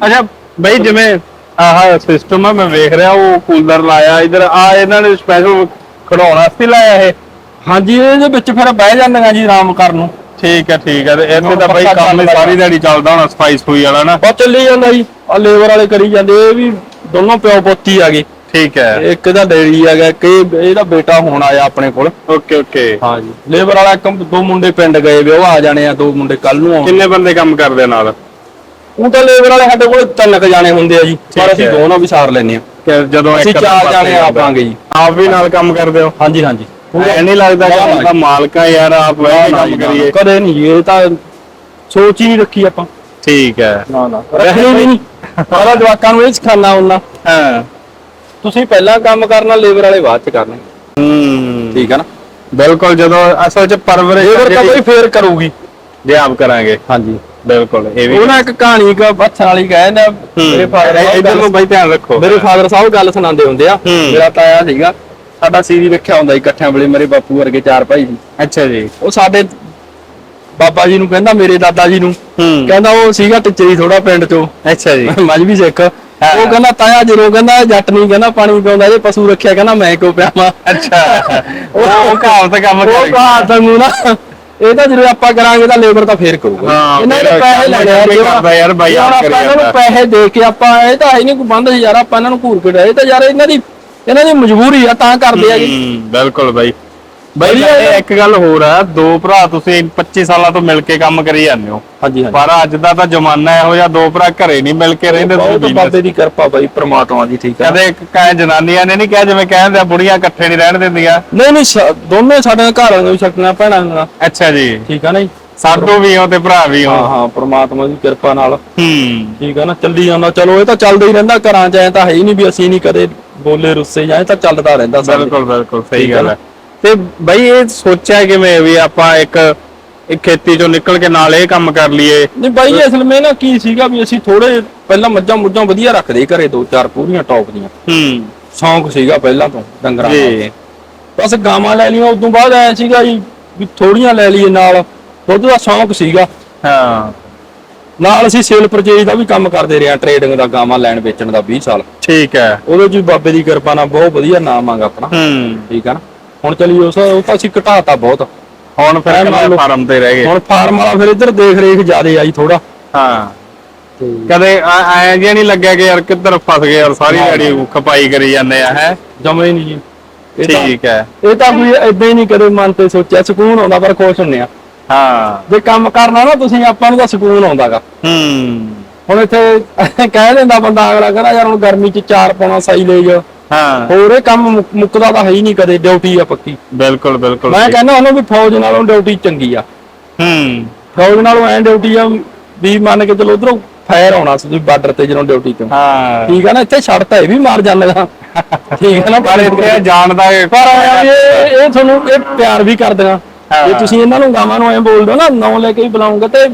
ਅੱਛਾ ਬਾਈ ਜਿਵੇਂ ਆਹ ਸਿਸਟਮ ਆ ਮੈਂ ਵੇਖ ਰਿਹਾ ਉਹ ਕੂਲਰ ਲਾਇਆ ਇਧਰ। ਆ ਇਹਨਾਂ ਨੇ ਸਪੈਸ਼ਲ ਖੜਾਉਣ ਵਾਸਤੇ ਲਾਇਆ ਇਹ। ਹਾਂਜੀ ਇਹਦੇ ਵਿੱਚ ਫਿਰ ਬਹਿ ਜਾਂਦੀਆਂ ਜੀ ਆਰਾਮ ਕਰਨ ਨੂੰ। ਠੀਕ ਹੈ ਠੀਕ ਹੈ। ਤੇ ਇੱਥੇ ਤਾਂ ਬਾਈ ਕੰਮ ਹੀ ਸਾਰੀ ਦਿਹਾੜੀ ਚੱਲਦਾ ਹੋਣਾ ਸਫ਼ਾਈ ਸਫੂਈ ਵਾਲਾ ਨਾ। ਬਸ ਚੱਲੀ ਜਾਂਦਾ ਜੀ। ਆ ਲੇਬਰ ਵਾਲੇ ਕਰੀ ਜਾਂਦੇ ਇਹ ਵੀ ਦੋਨੋਂ ਪਿਓ ਪੁੱਤੀ ਆ ਗਏ ਠੀਕ ਹੈ। ਇੱਕ ਦਾ ਡੈਡੀ ਆ ਗਿਆ ਕਿ ਇਹਦਾ ਬੇਟਾ ਹੁਣ ਆਇਆ ਆਪਣੇ ਕੋਲ। Okay okay. ਹਾਂ ਜੀ। ਲੇਬਰ ਵਾਲਾ ਇੱਕ ਦੋ ਮੁੰਡੇ ਪਿੰਡ ਗਏ ਵੇ ਉਹ ਆ ਜਾਣੇ ਆ ਦੋ ਮੁੰਡੇ ਕੱਲ ਨੂੰ ਆਉਣ ਕਿੰਨੇ ਬੰਦੇ ਕੰਮ ਕਰਦੇ ਨਾਲ? ਉਹ ਤਾਂ ਲੇਬਰ ਵਾਲੇ ਸਾਡੇ ਕੋਲ ਤਿੰਨ ਕੁ ਜਾਣੇ ਹੁੰਦੇ ਆ ਜੀ। ਪਰ ਅਸੀਂ ਹੈ। ਦੋਨੋਂ ਵੀ ਸਾਰ ਲੈਨੇ ਆ ਕਿ ਜਦੋਂ ਅਸੀਂ ਇੱਕ ਚਾਰ ਜਾਣੇ। ਆਵਾਂਗੇ ਜੀ। ਆਪ ਵੀ ਨਾਲ ਕੰਮ ਕਰਦੇ ਹੋ? ਹਾਂਜੀ ਹਾਂਜੀ। ਐ ਨਹੀਂ ਲੱਗਦਾ ਕਿ। ਆਪਾਂ ਮਾਲਕਾਂ ਯਾਰ ਆਪ ਵੈਸੇ ਕੰਮ ਕਰੀਏ। ਕਦੇ ਨਹੀਂ ਇਹ ਤਾਂ ਸੋਚ ਹੀ ਨਹੀਂ ਰੱਖੀ ਆਪਾਂ। ਠੀਕ ਹੈ। ਨਾ ਨਾ ਰੱਖਣੀ ਵੀ ਨਹੀਂ। ਸਾਰਾ ਜਵਾਕਾਂ ਨੂੰ ਇਹ ਸਿਖਾਣਾ ਹੁੰਦਾ। ਹਾਂ। ਤੁਸੀਂ ਪਹਿਲਾਂ ਕੰਮ ਕਰਨਾ ਲੇਬਰ ਵਾਲੇ ਬਾਅਦ ਚ ਕਰਨਾ। ਹੂੰ। ਠੀਕ ਹੈ ਨਾ? ਬਿਲਕੁਲ ਜਦੋਂ ਅਸਲ ਚ ਪਰਵਰਿਸ਼ ਲੇਬਰ ਤਾਂ ਕੋਈ ਫੇਰ ਕਰੂਗੀ। ਜੇ ਆਪ ਕਰਾਂਗੇ। ਹਾਂਜੀ। ਬਿਲਕੁਲ ਇਹ ਵੀ ਉਹ ਨਾ ਇੱਕ ਕਹਾਣੀ ਇੱਕ ਬੱਚਣ ਵਾਲੀ ਕਹਿੰਦਾ ਮੇਰੇ ਫਾਦਰ ਇਧਰ ਨੂੰ ਬਾਈ ਧਿਆਨ ਰੱਖੋ। ਮੇਰੇ ਫਾਦਰ ਸਾਹਿਬ ਗੱਲ ਸੁਣਾਉਂਦੇ ਹੁੰਦੇ ਆ। ਮੇਰਾ ਤਾਇਆ ਸੀਗਾ। ਸਾਡਾ ਸੀਰੀ ਰੱਖਿਆ ਹੁੰਦਾ ਇਕੱਠਿਆਂ ਵੇਲੇ ਮੇਰੇ ਬਾਪੂ ਵਰਗੇ ਚਾਰ ਭਾਈ ਸੀ। ਅੱਛਾ ਜੀ। ਉਹ ਸਾਡੇ ਬਾਬਾ ਜੀ ਨੂੰ ਕਹਿੰਦਾ ਮੇਰੇ ਦਾਦਾ ਜੀ ਨੂੰ। ਹੂੰ। ਕਹਿੰਦਾ ਉਹ ਸੀਗਾ ਟਿੱਚਰੀ ਥੋੜਾ ਪਿੰਡ ਚੋਂ। ਅੱਛਾ ਜੀ। ਮਜਬੀ ਸਿੱਖ। ਉਹ ਕਹਿੰਦਾ ਤਾਇਆ ਜਦੋਂ ਕਹਿੰਦਾ ਜੱਟ ਨਹੀਂ ਕਹਿੰਦਾ ਪਾਣੀ ਪਿਆਉਂਦਾ ਜੇ ਪਸ਼ੂ ਰੱਖਿਆ ਕਹਿੰਦਾ ਮੈਂ ਕਿਉਂ ਪਿਆਵਾਂ? ਅੱਛਾ। ਉਹ ਉਹ ਕਹਾਵਤ ਕੰਮ ਉਹ ਕਰ। ਬਾਤ ਨੂੰ ਨਾ ਇਹ ਤਾਂ ਜਦੋਂ ਆਪਾਂ ਕਰਾਂਗੇ ਤਾਂ ਲੇਬਰ ਤਾਂ ਫੇਰ ਕਰੂਗਾ। ਇਹਨਾਂ ਦੇ ਫਿਰ ਪੈਸੇ ਲੈਣੇ ਆ ਜੇ ਕਰਦਾ ਯਾਰ ਬਾਈ ਜੇ ਕਰੀ ਇਹਨਾਂ ਨੂੰ ਜਾਂਦਾ। ਪੈਸੇ ਦੇ ਕੇ ਆਪਾਂ ਇਹ ਤਾਂ ਹੈ ਨਹੀਂ ਕੋਈ ਬੰਦ ਯਾਰ ਆਪਾਂ ਇਹਨਾਂ ਨੂੰ ਘੂਰ ਕੇ ਡਾਏ ਤਾਂ ਯਾਰ ਇਹਨਾਂ ਦੀ ਇਹਨਾਂ ਦੀ ਮਜਬੂਰੀ ਆ ਤਾਂ ਕਰਦੇ ਆ ਜੀ। ਹੂੰ ਬਿਲਕੁਲ ਬਾਈ। ਬਾਈ ਇਹ ਇੱਕ ਗੱਲ ਹੋਰ ਆ ਦੋ ਭਰਾ ਤੁਸੀਂ 25 ਸਾਲਾਂ ਤੋਂ ਮਿਲ ਕੇ ਕੰਮ ਕਰੀ ਜਾਂਦੇ ਹੋ। ਹਾਂਜੀ ਹਾਂਜੀ। ਪਰ ਅੱਜ ਦਾ ਤਾਂ ਜ਼ਮਾਨਾ ਇਹੋ ਜਿਹਾ ਦੋ ਭਰਾ ਘਰੇ ਨਹੀਂ ਮਿਲ ਕੇ ਰਹਿੰਦੇ ਬਹੁਤ ਤੁਸੀਂ ਬਾਬੇ ਦੀ ਕਿਰਪਾ ਬਾਈ ਪ੍ਰਮਾਤਮਾ ਦੀ ਠੀਕ ਹੈ ਕਦੇ ਇੱਕ ਕਹੇ ਜਨਾਨੀਆਂ ਨੇ ਨਹੀਂ ਕਿਹਾ ਜਿਵੇਂ ਕਹਿੰਦੇ ਆ ਬੁੜੀਆਂ ਇਕੱਠੇ ਨਹੀਂ ਰਹਿਣ ਦਿੰਦੀਆਂ। ਨਹੀਂ ਨਹੀਂ ਸ- ਦੋਨੇ ਸਾਡੇ ਘਰ ਵਾਲੀਆਂ ਵੀ ਸਕਣਾ ਭੈਣਾਂ ਨਾਲ ਅੱਛਾ ਜੀ। ਠੀਕ ਆ ਨਾ ਜੀ। ਸਾਡੋ ਵੀ ਹੋ ਤੇ ਭਰਾ ਵੀ ਹੋ। ਹਾਂ ਹਾਂ ਪ੍ਰਮਾਤਮਾ ਦੀ ਕਿਰਪਾ ਨਾਲ। ਹੂੰ। ਠੀਕ ਆ ਨਾ ਚੱਲੀ ਜਾਂਦਾ। ਚਲੋ ਇਹ ਤਾਂ ਚੱਲਦਾ ਹੀ ਰਹਿੰਦਾ ਘਰਾਂ ਚ ਐ ਤਾਂ ਹੈ ਹੀ ਨਹੀਂ ਵੀ ਅਸੀਂ ਨਹੀਂ ਕਦੇ ਬੋਲੇ ਰੁੱਸੇ ਜਾਂ ਇਹ ਤਾਂ ਚੱਲਦਾ ਰਹਿੰਦਾ ਸਾਡੇ। ਬਿਲਕੁਲ ਬਿਲਕੁਲ ਸਹੀ ਠੀਕ ਹੈ ਗੱਲ ਨਾ। ਹੈ। ਤੇ ਬਾਈ ਇਹ ਸੋਚਿਆ ਕਿਵੇਂ ਵੀ ਆਪਾਂ ਇੱਕ ਇੱਕ ਖੇਤੀ ਚੋਂ ਨਿਕਲ ਕੇ ਨਾਲ ਇਹ ਕੰਮ ਕਰ ਲਈਏ? ਨਹੀਂ ਬਾਈ ਅਸਲ ਵਿੱਚ ਨਾ ਕੀ ਸੀਗਾ ਵੀ ਅਸੀਂ ਥੋੜੇ ਪਹਿਲਾਂ ਮੱਝਾਂ ਮੁੱਝਾਂ ਵਧੀਆ ਰੱਖਦੇ ਘਰੇ ਦੋ ਚਾਰ ਪੂਰੀਆਂ ਟੌਪ ਦੀਆਂ। ਹੂੰ। ਸ਼ੌਂਕ ਸੀਗਾ ਪਹਿਲਾਂ ਤੋਂ ਡੰਗਰਾਂ ਦਾ ਜੀ ਬਸ ਗਾਵਾਂ ਲੈ ਲਈਆਂ ਉਦੋਂ ਬਾਅਦ ਐ ਸੀਗਾ ਜੀ ਵੀ ਥੋੜੀਆਂ ਲੈ ਲਈਏ ਨਾਲ। ਦੁੱਧ ਦਾ ਸ਼ੌਂਕ ਸੀਗਾ। ਹਾਂ। ਨਾਲ ਅਸੀਂ ਸੇਲ ਪਰਚੇਜ ਦਾ ਵੀ ਕੰਮ ਕਰਦੇ ਰਹੇ ਆ ਟ੍ਰੇਡਿੰਗ ਦਾ ਗਾਵਾਂ ਲੈਣ ਵੇਚਣ ਦਾ 20 ਸਾਲ। ਠੀਕ ਹੈ। ਉਹਦੇ ਵੀ ਬਾਬੇ ਦੀ ਕਿਰਪਾ ਨਾਲ ਬਹੁਤ ਵਧੀਆ ਨਾਮ ਆਗਾ ਆਪਣਾ। ਹੂੰ। ਠੀਕ ਆ ਨਾ? ਹੁਣ ਚਲੀ ਉਸ ਉਹ ਤਾਂ ਅਸੀਂ ਘਟਾਤਾ ਬਹੁਤ। ਹੁਣ ਫਿਰ ਫਾਰਮ ਤੇ ਰਹਿ ਗਏ? ਹੁਣ ਫਾਰਮ ਵਾਲਾ ਫਿਰ ਇੱਧਰ ਦੇਖ ਰੇਖ ਜ਼ਿਆਦੇ ਆਈ ਥੋੜਾ ਹਾਂ। ਕਦੇ ਐ ਜਿਹਾ ਨਹੀਂ ਲੱਗਿਆ ਕਿ ਯਾਰ ਕਿੱਧਰ ਫਸ ਗਏ ਔਰ ਸਾਰੀ ਦਿਹਾੜੀ ਖਪਾਈ ਕਰੀ ਜਾਂਦੇ ਆ ਹੈ? ਜਮੇ ਨਹੀਂ ਜੀ। ਠੀਕ ਹੈ। ਇਹ ਤਾਂ ਕੋਈ ਏਦਾਂ ਹੀ ਨਹੀਂ ਕਦੇ ਮਨ ਤੇ ਸੋਚਿਆ ਸਕੂਨ ਆਉਂਦਾ ਪਰ ਖੁਸ਼ ਹੁੰਨੇ ਆ। ਹਾਂ। ਜੇ ਕੰਮ ਕਰਨਾ ਨਾ ਤੁਸੀਂ ਆਪਾਂ ਨੂੰ ਤਾਂ ਸਕੂਨ ਆਉਂਦਾਗਾ। ਹੂੰ। ਹੁਣ ਇੱਥੇ ਕਹਿ ਦਿੰਦਾ ਬੰਦਾ ਅਗਲਾ ਕਹਿੰਦਾ ਯਾਰ ਹੁਣ ਗਰਮੀ ਚ ਚਾਰ ਪਾਉਣਾ ਸਾਈ ਲੈ ਜਾ। ਹਾਂ। ਹੋਰ ਇਹ ਕੰਮ ਮੁੱਕ- ਮੁੱਕਦਾ ਤਾਂ ਹੈ ਹੀ ਨਹੀਂ ਕਦੇ ਡਿਊਟੀ ਆ ਪੱਕੀ। ਬਿਲਕੁਲ ਬਿਲਕੁਲ ਮੈਂ ਕਹਿੰਦਾ ਉਹਨੂੰ ਵੀ ਫੌਜ ਨਾਲੋਂ ਡਿਊਟੀ ਚੰਗੀ ਆ। ਹੂੰ। ਫੌਜ ਨਾਲੋਂ ਐ ਡਿਊਟੀ ਆ ਵੀ ਮੰਨ ਕੇ ਚਲੋ ਉਧਰੋਂ ਫਾਇਰ ਆਉਣਾ ਸੀ ਤੁਸੀਂ ਬਾਰਡਰ ਤੇ ਜਦੋਂ ਡਿਊਟੀ ਤੇ। ਹਾਂ। ਠੀਕ ਆ ਨਾ ਇੱਥੇ ਛੱਡਤਾ ਇਹ ਵੀ ਮਾਰ ਜਾਂਦੇਗਾ ਠੀਕ ਆ ਨਾ ਪਰ ਇੱਥੇ ਜਾਣਦਾ ਪਰ ਇਹ ਇਹ ਤੁਹਾਨੂੰ ਇਹ ਪਿਆਰ ਵੀ ਕਰਦੀਆਂ। ਹਾਂ। ਜੇ ਤੁਸੀਂ ਇਹਨਾਂ ਨੂੰ ਗਾਵਾਂ ਨੂੰ ਐ ਬੋਲਦੇ ਹੋ ਨਾ ਨਾਂ ਲੈ ਕੇ ਵੀ ਬੁਲਾਉਂਗੇ ਤੇ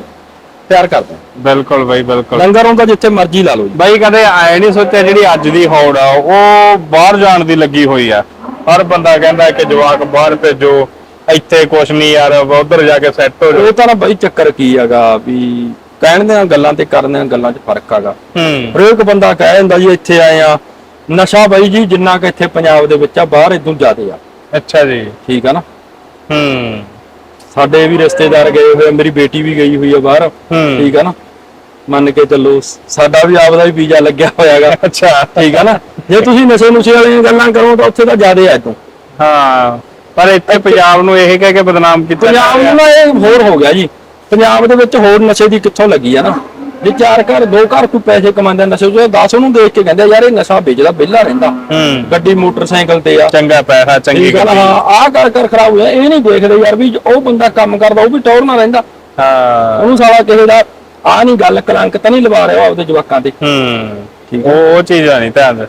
ਪਿਆਰ ਕਰਦੇ ਬਿਲਕੁਲ ਬਾਈ ਬਿਲਕੁਲ। ਲੰਗਰ ਹੁੰਦਾ ਜਿੱਥੇ ਮਰਜ਼ੀ ਲਾ ਲਓ ਜੀ। ਬਾਈ ਕਦੇ ਆਏ ਨਹੀਂ ਸੋਚਿਆ ਜਿਹੜੀ ਅੱਜ ਦੀ ਹੌੜ ਆ ਉਹ ਬਾਹਰ ਜਾਣ ਦੀ ਲੱਗੀ ਹੋਈ ਆ। ਹਰ ਬੰਦਾ ਕਹਿੰਦਾ ਕਿ ਜਵਾਕ ਬਾਹਰ ਭੇਜੋ ਇੱਥੇ ਕੁਛ ਨਹੀਂ ਯਾਰ ਉਧਰ ਜਾ ਕੇ ਸੈੱਟ ਹੋ ਜਾਓ। ਇਹ ਤਾਂ ਨਾ ਬਈ ਚੱਕਰ ਕੀ ਹੈਗਾ ਵੀ ਕਹਿਣ ਦੀਆਂ ਗੱਲਾਂ ਤੇ ਕਰਨ ਦੀਆਂ ਗੱਲਾਂ 'ਚ ਫ਼ਰਕ ਹੈਗਾ। ਹੂੰ। ਹਰੇਕ ਬੰਦਾ ਕਹਿ ਦਿੰਦਾ ਜੀ ਇੱਥੇ ਆਏ ਆ। ਨਸ਼ਾ ਬਾਈ ਜੀ ਜਿੰਨਾ ਕਿ ਇੱਥੇ ਪੰਜਾਬ ਦੇ ਵਿੱਚ ਆ ਬਾਹਰ ਇਦੋਂ ਜ਼ਿਆਦੇ ਆ। ਅੱਛਾ ਜੀ। ਠੀਕ ਆ ਨਾ? ਹੂੰ। ਸਾਡੇ ਵੀ ਰਿਸ਼ਤੇਦਾਰ ਗਏ ਹੋਏ ਆ, ਮੇਰੀ ਬੇਟੀ ਵੀ ਗਈ ਹੋਈ ਆ ਬਾਹਰ। ਹੂੰ। ਠੀਕ ਆ ਨਾ? ਮੰਨ ਕੇ ਚੱਲੋ ਸਾਡਾ ਵੀ ਆਪਦਾ ਵੀ ਵੀਜ਼ਾ ਲੱਗਿਆ ਹੋਇਆਗਾ। ਅੱਛਾ। ਠੀਕ ਆ ਨਾ? ਜੇ ਤੁਸੀਂ ਨਸ਼ੇ ਨੁਸ਼ੇ ਵਾਲੀਆਂ ਗੱਲਾਂ ਕਰੋ ਤਾਂ ਉੱਥੇ ਤਾਂ ਜ਼ਿਆਦੇ ਆ ਤੂੰ। ਹਾਂ ਪਰ ਇੱਥੇ ਪੰਜਾਬ ਨੂੰ ਇਹ ਕਹਿ ਕੇ ਬਦਨਾਮ ਕੀਤਾ ਪੰਜਾਬ ਨੂੰ ਨਾ ਇਹ ਹੋਰ ਹੋ ਗਿਆ ਜੀ। ਪੰਜਾਬ ਦੇ ਵਿੱਚ ਹੋਰ ਨਸ਼ੇ ਦੀ ਕਿੱਥੋਂ ਲੱਗੀ ਆ ਨਾ? ਜੇ ਚਾਰ ਘਰ ਦੋ ਘਰ ਕੋਈ ਪੈਸੇ ਕਮਾਉਂਦਾ ਨਸ਼ੇ ਚੋਂ 10 ਉਹਨੂੰ ਦੇਖ ਕੇ ਕਹਿੰਦੇ ਯਾਰ ਇਹ ਨਸ਼ਾ ਵੇਚਦਾ ਵਿਹਲਾ ਰਹਿੰਦਾ। ਹੂੰ। ਗੱਡੀ ਮੋਟਰਸਾਈਕਲ ਤੇ ਆ। ਚੰਗਾ ਪੈਸਾ ਚੰਗੀ ਠੀਕ ਆ ਨਾ ਗੱਲ ਹਾਂ ਆਹ ਕਰ ਕਰ ਖਰਾਬ ਹੋਇਆ ਇਹ ਨਹੀਂ ਦੇਖਦੇ ਯਾਰ ਵੀ ਉਹ ਬੰਦਾ ਕੰਮ ਕਰਦਾ ਉਹ ਵੀ ਟੌਰ ਨਾ ਰਹਿੰਦਾ। ਹਾਂ। ਉਹਨੂੰ ਸਾਲਾ ਕਿਸੇ ਦਾ ਆ ਨਹੀਂ ਗੱਲ ਕਲੰਕ ਤਾਂ ਨਹੀਂ ਲਵਾ ਰਿਹਾ ਉਹ ਆਪਦੇ ਜਵਾਕਾਂ ਤੇ ਹੂੰ। ਉਹ ਉਹ ਚੀਜ਼ ਨਹੀਂ ਧਿਆਨ। ਦੇ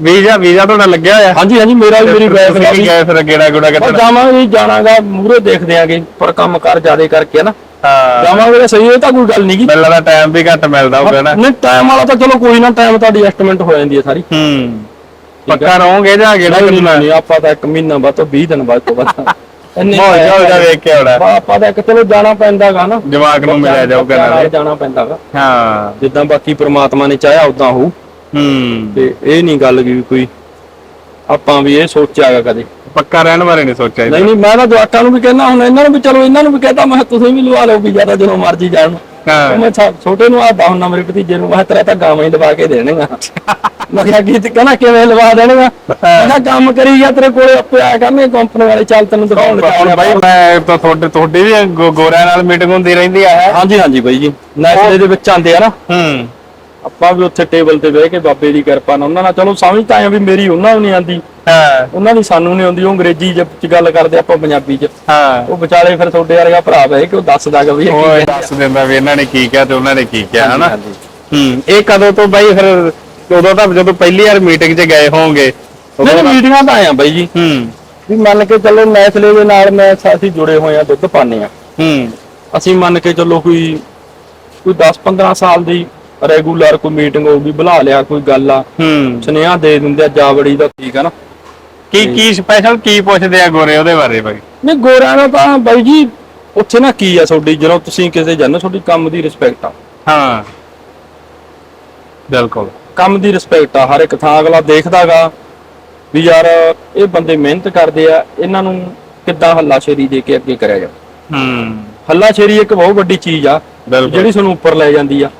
ਵੀਜ਼ਾ ਵੀਜ਼ਾ ਤੁਹਾਡਾ ਲੱਗਿਆ ਹੋਇਆ? ਹਾਂਜੀ ਹਾਂਜੀ ਮੇਰਾ ਵੀ ਮੇਰੀ ਦਾ ਤੁਸੀਂ ਵੀ ਗਏ ਫਿਰ ਗੇੜਾ ਗੁੜਾ ਪਰ ਕਿੱਥੇ ਜਾਵਾਂਗੇ ਜਾਣਾਗਾ ਮੂਰੇ ਦੇਖਦੇ ਆਂਗੇ ਪਰ ਕੰਮ ਕਰ ਜਿਆਦੇ ਕਰਕੇ ਨਾ। ਹਾਂ। ਜਾਵਾਂਗੇ ਸਹੀ ਇਹ ਤਾਂ ਕੋਈ ਗੱਲ ਨਹੀਂ ਗੀ। ਮੈਨੂੰ ਲੱਗਦਾ ਟਾਈਮ ਵੀ ਘੱਟ ਮਿਲਦਾ ਹੋਊਗਾ ਨਾ। ਨਹੀਂ ਟਾਈਮ ਵਾਲਾ ਤਾਂ ਚਲੋ ਕੋਈ ਨਾ ਟਾਈਮ ਤਾਂ ਐਡਜਸਟਮੈਂਟ ਹੋ ਜਾਂਦੀ ਹੈ ਸਾਰੀ। ਹੂੰ। ਪੱਕਾ ਰਹੋਗੇ ਜਾਂ ਗੇੜਾ ਕੱਢਣਾ ਨਹੀਂ ਆਪਾਂ ਤਾਂ ਇੱਕ ਮਹੀਨਾ ਬਾਅਦ ਤੋਂ 20 ਦਿਨ ਬਾਅਦ ਤੋਂ ਬਾਅਦ ਇੰਨੇ ਮੌਜ ਮੌਜ ਦਾ ਵੇਖ ਕੇ ਆਉਣਾ ਬਾ- ਆਪਾਂ ਤਾਂ ਇੱਕ ਚਲੋ ਜਾਣਾ ਪੈਂਦਾਗਾ ਨਾ। ਜਵਾਕ ਨੂੰ ਮਿਲਿਆ ਜਾਊਗਾ ਨਾਲੇ। ਜਾਣਾ ਪੈਂਦਾਗਾ। ਹਾਂ। ਜਿੱਦਾਂ ਬਾਕੀ ਪ੍ਰਮਾਤਮਾ ਨੇ ਚਾਹਿਆ ਉਦਾਂ ਹੋਊ। ਹੂੰ। ਤੇ ਇਹ ਨਹੀਂ ਗੱਲ ਕੋਈ ਆਪਾਂ ਵੀ ਇਹ ਸੋਚਿਆਗਾ ਕਦੇ। ਪੱਕਾ ਰਹਿਣ ਬਾਰੇ ਨਹੀਂ ਸੋਚਿਆ ਨਹੀਂ ਨਹੀਂ ਮੈਂ ਤਾਂ ਜਵਾਕਾਂ ਨੂੰ ਵੀ ਕਹਿੰਦਾ ਹੁਣ ਇਹਨਾਂ ਨੂੰ ਵੀ ਚਲੋ ਇਹਨਾਂ ਨੂੰ ਵੀ ਕਹਿੰਦਾ ਮੈਂ ਕਿਹਾ ਤੁਸੀਂ ਵੀ ਲਵਾ ਲਓ ਵੀ ਜ਼ਿਆਦਾ ਜਦੋਂ ਮਰਜ਼ੀ ਜਾਣ। ਹਾਂ। ਮੈਂ ਛਾ- ਛੋਟੇ ਨੂੰ ਆਦਾ ਹੁੰਦਾ ਮੇਰੇ ਭਤੀਜੇ ਨੂੰ ਮੈਂ ਕਿਹਾ ਤੇਰਾ ਤਾਂ ਗਾਵਾਂ ਹੀ ਲਵਾ ਕੇ ਦੇਣਗਾ ਮੈਂ ਕਿਹਾ ਕੀ ਕਹਿੰਦਾ ਕਿਵੇਂ ਲਵਾ ਦੇਣਗਾ ਮੈਂ ਕਿਹਾ ਕੰਮ ਕਰੀ ਗਿਆ ਤੇਰੇ ਕੋਲੇ ਆਪੇ ਆਇਆ ਕਰਨੇ ਕੰਪਨੀ ਵਾਲੇ ਚੱਲ ਤੈਨੂੰ ਦਿਖਾਉਣ ਹੁਣ ਬਾਈ ਮੈਂ ਤਾਂ ਤੁਹਾਡੇ ਤੁਹਾਡੀ ਵੀ ਗੋ- ਗੋਰਿਆਂ ਨਾਲ ਮੀਟਿੰਗ ਹੁੰਦੀ ਰਹਿੰਦੀ ਆ ਹਾਂਜੀ ਹਾਂਜੀ ਬਾਈ ਜੀ। ਨੈਸਲੇ ਦੇ ਵਿੱਚ ਆਂਦੇ ਆ ਨਾ। ਹੂੰ। ਆਪਾਂ ਵੀ ਉੱਥੇ ਟੇਬਲ ਤੇ ਬਹਿ ਕੇ ਬਾਬੇ ਦੀ ਕਿਰਪਾ ਨਾਲ ਉਹਨਾਂ ਨਾਲ ਚਲੋ ਸਮਝ ਤਾਂ ਆਇਆ ਵੀ ਮੇਰੀ ਉਹਨਾਂ ਨੂੰ ਨਹੀਂ ਆਂਦੀ ਹਾਂ। ਉਹਨਾਂ ਦੀ ਸਾਨੂੰ ਨਹੀਂ ਆਉਂਦੀ ਉਹ ਅੰਗਰੇਜ਼ੀ ਚ ਗੱਲ ਕਰਦੇ ਆਪਾਂ ਪੰਜਾਬੀ ਚ। ਹਾਂ। ਉਹ ਵਿਚਾਲੇ ਫਿਰ ਤੁਹਾਡੇ ਵਰਗਾ ਭਰਾ ਬਹਿ ਕੇ ਉਹ ਦੱਸਦਾ ਕਿ ਵੀ ਇਹ ਕੀ ਉਹ ਆ। ਦੱਸ ਦਿੰਦਾ ਵੀ ਇਹਨਾਂ ਨੇ ਕੀ ਕਿਹਾ ਤੇ ਉਹਨਾਂ ਨੇ ਕੀ ਕਿਹਾ ਹਨਾ? ਹਾਂਜੀ। ਹੂੰ ਇਹ ਕਦੋਂ ਤੋਂ ਬਾਈ ਫਿਰ ਉਦੋਂ ਤਾਂ ਜਦੋਂ ਪਹਿਲੀ ਵਾਰ ਮੀਟਿੰਗ 'ਚ ਗਏ ਹੋਵੋਗੇ ਨਹੀਂ, ਮੀਟਿੰਗਾਂ ਤਾਂ ਆਇਆ ਬਾਈ ਜੀ। ਹੂੰ। ਵੀ ਮੰਨ ਕੇ ਚੱਲੋ ਨੈਸਲੇ ਦੇ ਨਾਲ ਮੈਂ ਅਸੀਂ ਜੁੜੇ ਹੋਏ ਆ ਦੁੱਧ ਪਾਣੇ ਆ। ਹੂੰ। ਅਸੀਂ ਮੰਨ ਕੇ ਚੱਲੋ ਕੋਈ ਕੋਈ 10 15 ਸਾਲ ਦੀ ਰੈਗੂਲਰ ਕੋਈ ਮੀਟਿੰਗ ਹੋਊਗੀ ਬੁਲਾ ਲਿਆ ਕੋਈ ਗੱਲ ਆ। ਹੂੰ। ਸੁਨੇਹਾ ਦੇ ਦਿੰਦੇ ਆ ਜਾਵੜੀ ਦਾ ਠੀਕ ਆ ਨਾ। ਕੀ ਕੀ ਸਪੈਸ਼ਲ ਕੀ ਪੁੱਛਦੇ ਆ ਗੋਰੇ ਉਹਦੇ ਬਾਰੇ ਬਾਈ? ਨਹੀਂ ਗੋਰਿਆਂ ਦਾ ਤਾਂ ਬਾਈ ਜੀ ਉੱਥੇ ਨਾ ਕੀ ਆ ਤੁਹਾਡੀ ਜਦੋਂ ਤੁਸੀਂ ਕਿਸੇ ਜਾਂਦੇ ਤੁਹਾਡੀ ਕੰਮ ਦੀ ਰਿਸਪੈਕਟ ਆ। ਹਾਂ। ਬਿਲਕੁਲ। ਕੰਮ ਦੀ ਰਿਸਪੈਕਟ ਆ ਹਰ ਇੱਕ ਥਾਂ ਅਗਲਾ ਦੇਖਦਾਗਾ ਵੀ ਯਾਰ ਇਹ ਬੰਦੇ ਮਿਹਨਤ ਕਰਦੇ ਆ ਇਹਨਾਂ ਨੂੰ ਕਿੱਦਾਂ ਹੱਲਾਸ਼ੇਰੀ ਦੇ ਕੇ ਅੱਗੇ ਕਰਿਆ ਜਾ ਹੂੰ। ਹੱਲਾਸ਼ੇਰੀ ਇੱਕ ਬਹੁਤ ਵੱਡੀ ਚੀਜ਼ ਆ ਜਿਹੜੀ ਤੁਹਾਨੂੰ ਉੱਪਰ ਲੈ ਜਾਂਦੀ ਆ।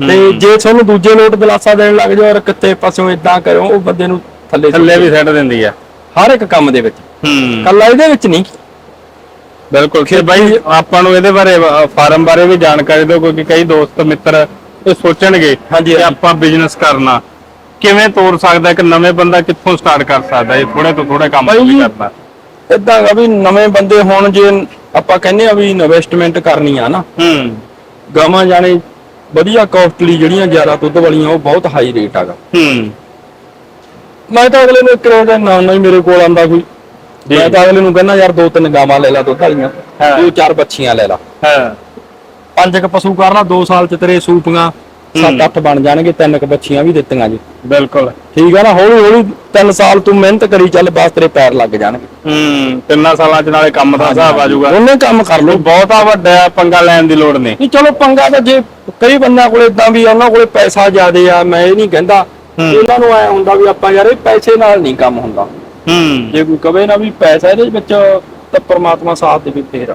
ਤੇ ਜੇ ਤੁਹਾਨੂੰ ਦੂਜੇ ਲੋਟ ਦਿਲਾਸਾ ਦੇਣ ਲੱਗ ਜਾਓ ਔਰ ਕਿਤੇ ਪਾਸੋਂ ਇਦਾਂ ਕਰੋ ਉਹ ਬੰਦੇ ਨੂੰ ਥੱਲੇ ਥੱਲੇ ਵੀ ਸੈੱਟ ਦਿੰਦੀ ਆ। ਹਰ ਇੱਕ ਕੰਮ ਦੇ ਵਿੱਚ। ਹੂੰ। ਕੱਲਾ ਇਹਦੇ ਵਿੱਚ ਨਹੀਂ। ਬਿਲਕੁਲ। ਤੇ ਬਾਈ ਆਪਾਂ ਨੂੰ ਇਹਦੇ ਬਾਰੇ ਫਾਰਮ ਬਾਰੇ ਵੀ ਜਾਣਕਾਰੀ ਦਿਓ ਕਿਉਂਕਿ ਕਈ ਦੋਸਤ ਮਿੱਤਰ ਇਹ ਸੋਚਣਗੇ ਹਾਂਜੀ, ਕਿ। ਆਪਾਂ ਬਿਜ਼ਨਸ ਕਰਨਾ। ਕਿਵੇਂ ਤੋਰ ਸਕਦਾ ਇੱਕ ਨਵੇਂ ਬੰਦਾ ਕਿੱਥੋਂ ਸਟਾਰਟ ਕਰ ਸਕਦਾ? ਇਹ ਥੋੜੇ ਤੋਂ ਥੋੜੇ ਕੰਮ ਵੀ ਜੀ, ਕਰਨਾ ਇਦਾਂ ਆ ਵੀ ਨਵੇਂ ਬੰਦੇ ਹੋਣ ਜੇ ਆਪਾਂ ਕਹਿੰਦੇ ਆ ਵੀ ਇਨਵੈਸਟਮੈਂਟ ਕਰਨੀ ਆ ਨਾ। ਹੂੰ। ਗਾਵਾਂ ਜਾਣੇ ਵਧੀਆ ਕਾਸਟਲੀ ਜਿਹੜੀਆਂ ਜ਼ਿਆਦਾ ਦੁੱਧ ਵਾਲੀਆਂ ਉਹ ਬਹੁਤ ਹਾਈ ਰੇਟ ਆਗਾ ਹੂੰ। ਮੈਂ ਤਾਂ ਅਗਲੇ ਨੂੰ ਇੱਕ ਰੋਜ਼ ਦਾ ਨਾਮ ਨਹੀਂ ਮੇਰੇ ਕੋਲ ਆਂਦਾ ਕੋਈ। ਜੀ। ਮੈਂ ਤਾਂ ਅਗਲੇ ਨੂੰ ਕਹਿੰਦਾ ਯਾਰ ਦੋ ਤਿੰਨ ਗਾਵਾਂ ਲੈ ਲੈ ਦੁੱਧ ਵਾਲੀਆਂ ਹਾਂ। ਦੋ ਚਾਰ ਬੱਚੀਆਂ ਲੈ ਲਾ। ਹਾਂ। ਪੰਜ ਕ ਪਸ਼ੂ ਕਰਨਾ 2 ਸਾਲ ਚ ਤੇਰੇ ਸੂਪੀਆਂ 7-8 ਬਣ ਜਾਣਗੇ ਤਿੰਨ ਕ ਬੱਚੀਆਂ ਵੀ ਦਿੱਤੀਆਂ ਜੀ। ਬਿਲਕੁਲ। ਠੀਕ ਆ ਨਾ ਹੌਲੀ ਹੌਲੀ 3 ਸਾਲ ਤੂੰ ਮਿਹਨਤ ਕਰੀ ਚੱਲ ਬਸ ਤੇਰੇ ਪੈਰ ਲੱਗ ਜਾਣਗੇ। ਹੂੰ ਤਿੰਨਾਂ ਸਾਲਾਂ ਚ ਨਾਲੇ ਕੰਮ ਦਾ ਹਿਸਾਬ ਆ ਜਾਊਗਾ। ਉਹਨੇ ਕੰਮ ਕਰ ਲਓ। ਬਹੁਤਾ ਵੱਡਾ ਪੰਗਾ ਲੈਣ ਦੀ ਲੋੜ ਨਹੀਂ। ਨਹੀਂ ਚਲੋ ਪੰਗਾ ਤਾਂ ਜੇ ਕਈ ਬੰਦਿਆਂ ਕੋਲੇ ਇਦਾਂ ਵੀ ਆ, ਉਹਨਾਂ ਕੋਲੇ ਪੈਸਾ ਜ਼ਿਆਦੇ ਆ ਮੈਂ ਇਹ ਨਹੀਂ ਕਹਿੰਦਾ ਹੂੰ। ਇਹਨਾਂ ਨੂੰ ਐ ਹੁੰਦਾ ਵੀ ਆਪਾਂ ਯਾਰ ਇਹ ਪੈਸੇ ਨਾਲ ਨਹੀਂ ਕੰਮ ਹੁੰਦਾ। ਹੂੰ। ਜੇ ਕੋਈ ਕਵੇ ਨਾ ਵੀ ਪੈਸਾ ਇਹਦੇ ਵਿੱਚ ਤਾਂ ਪ੍ਰਮਾਤਮਾ ਸਾਥ ਦੇਵੇ ਫੇਰ।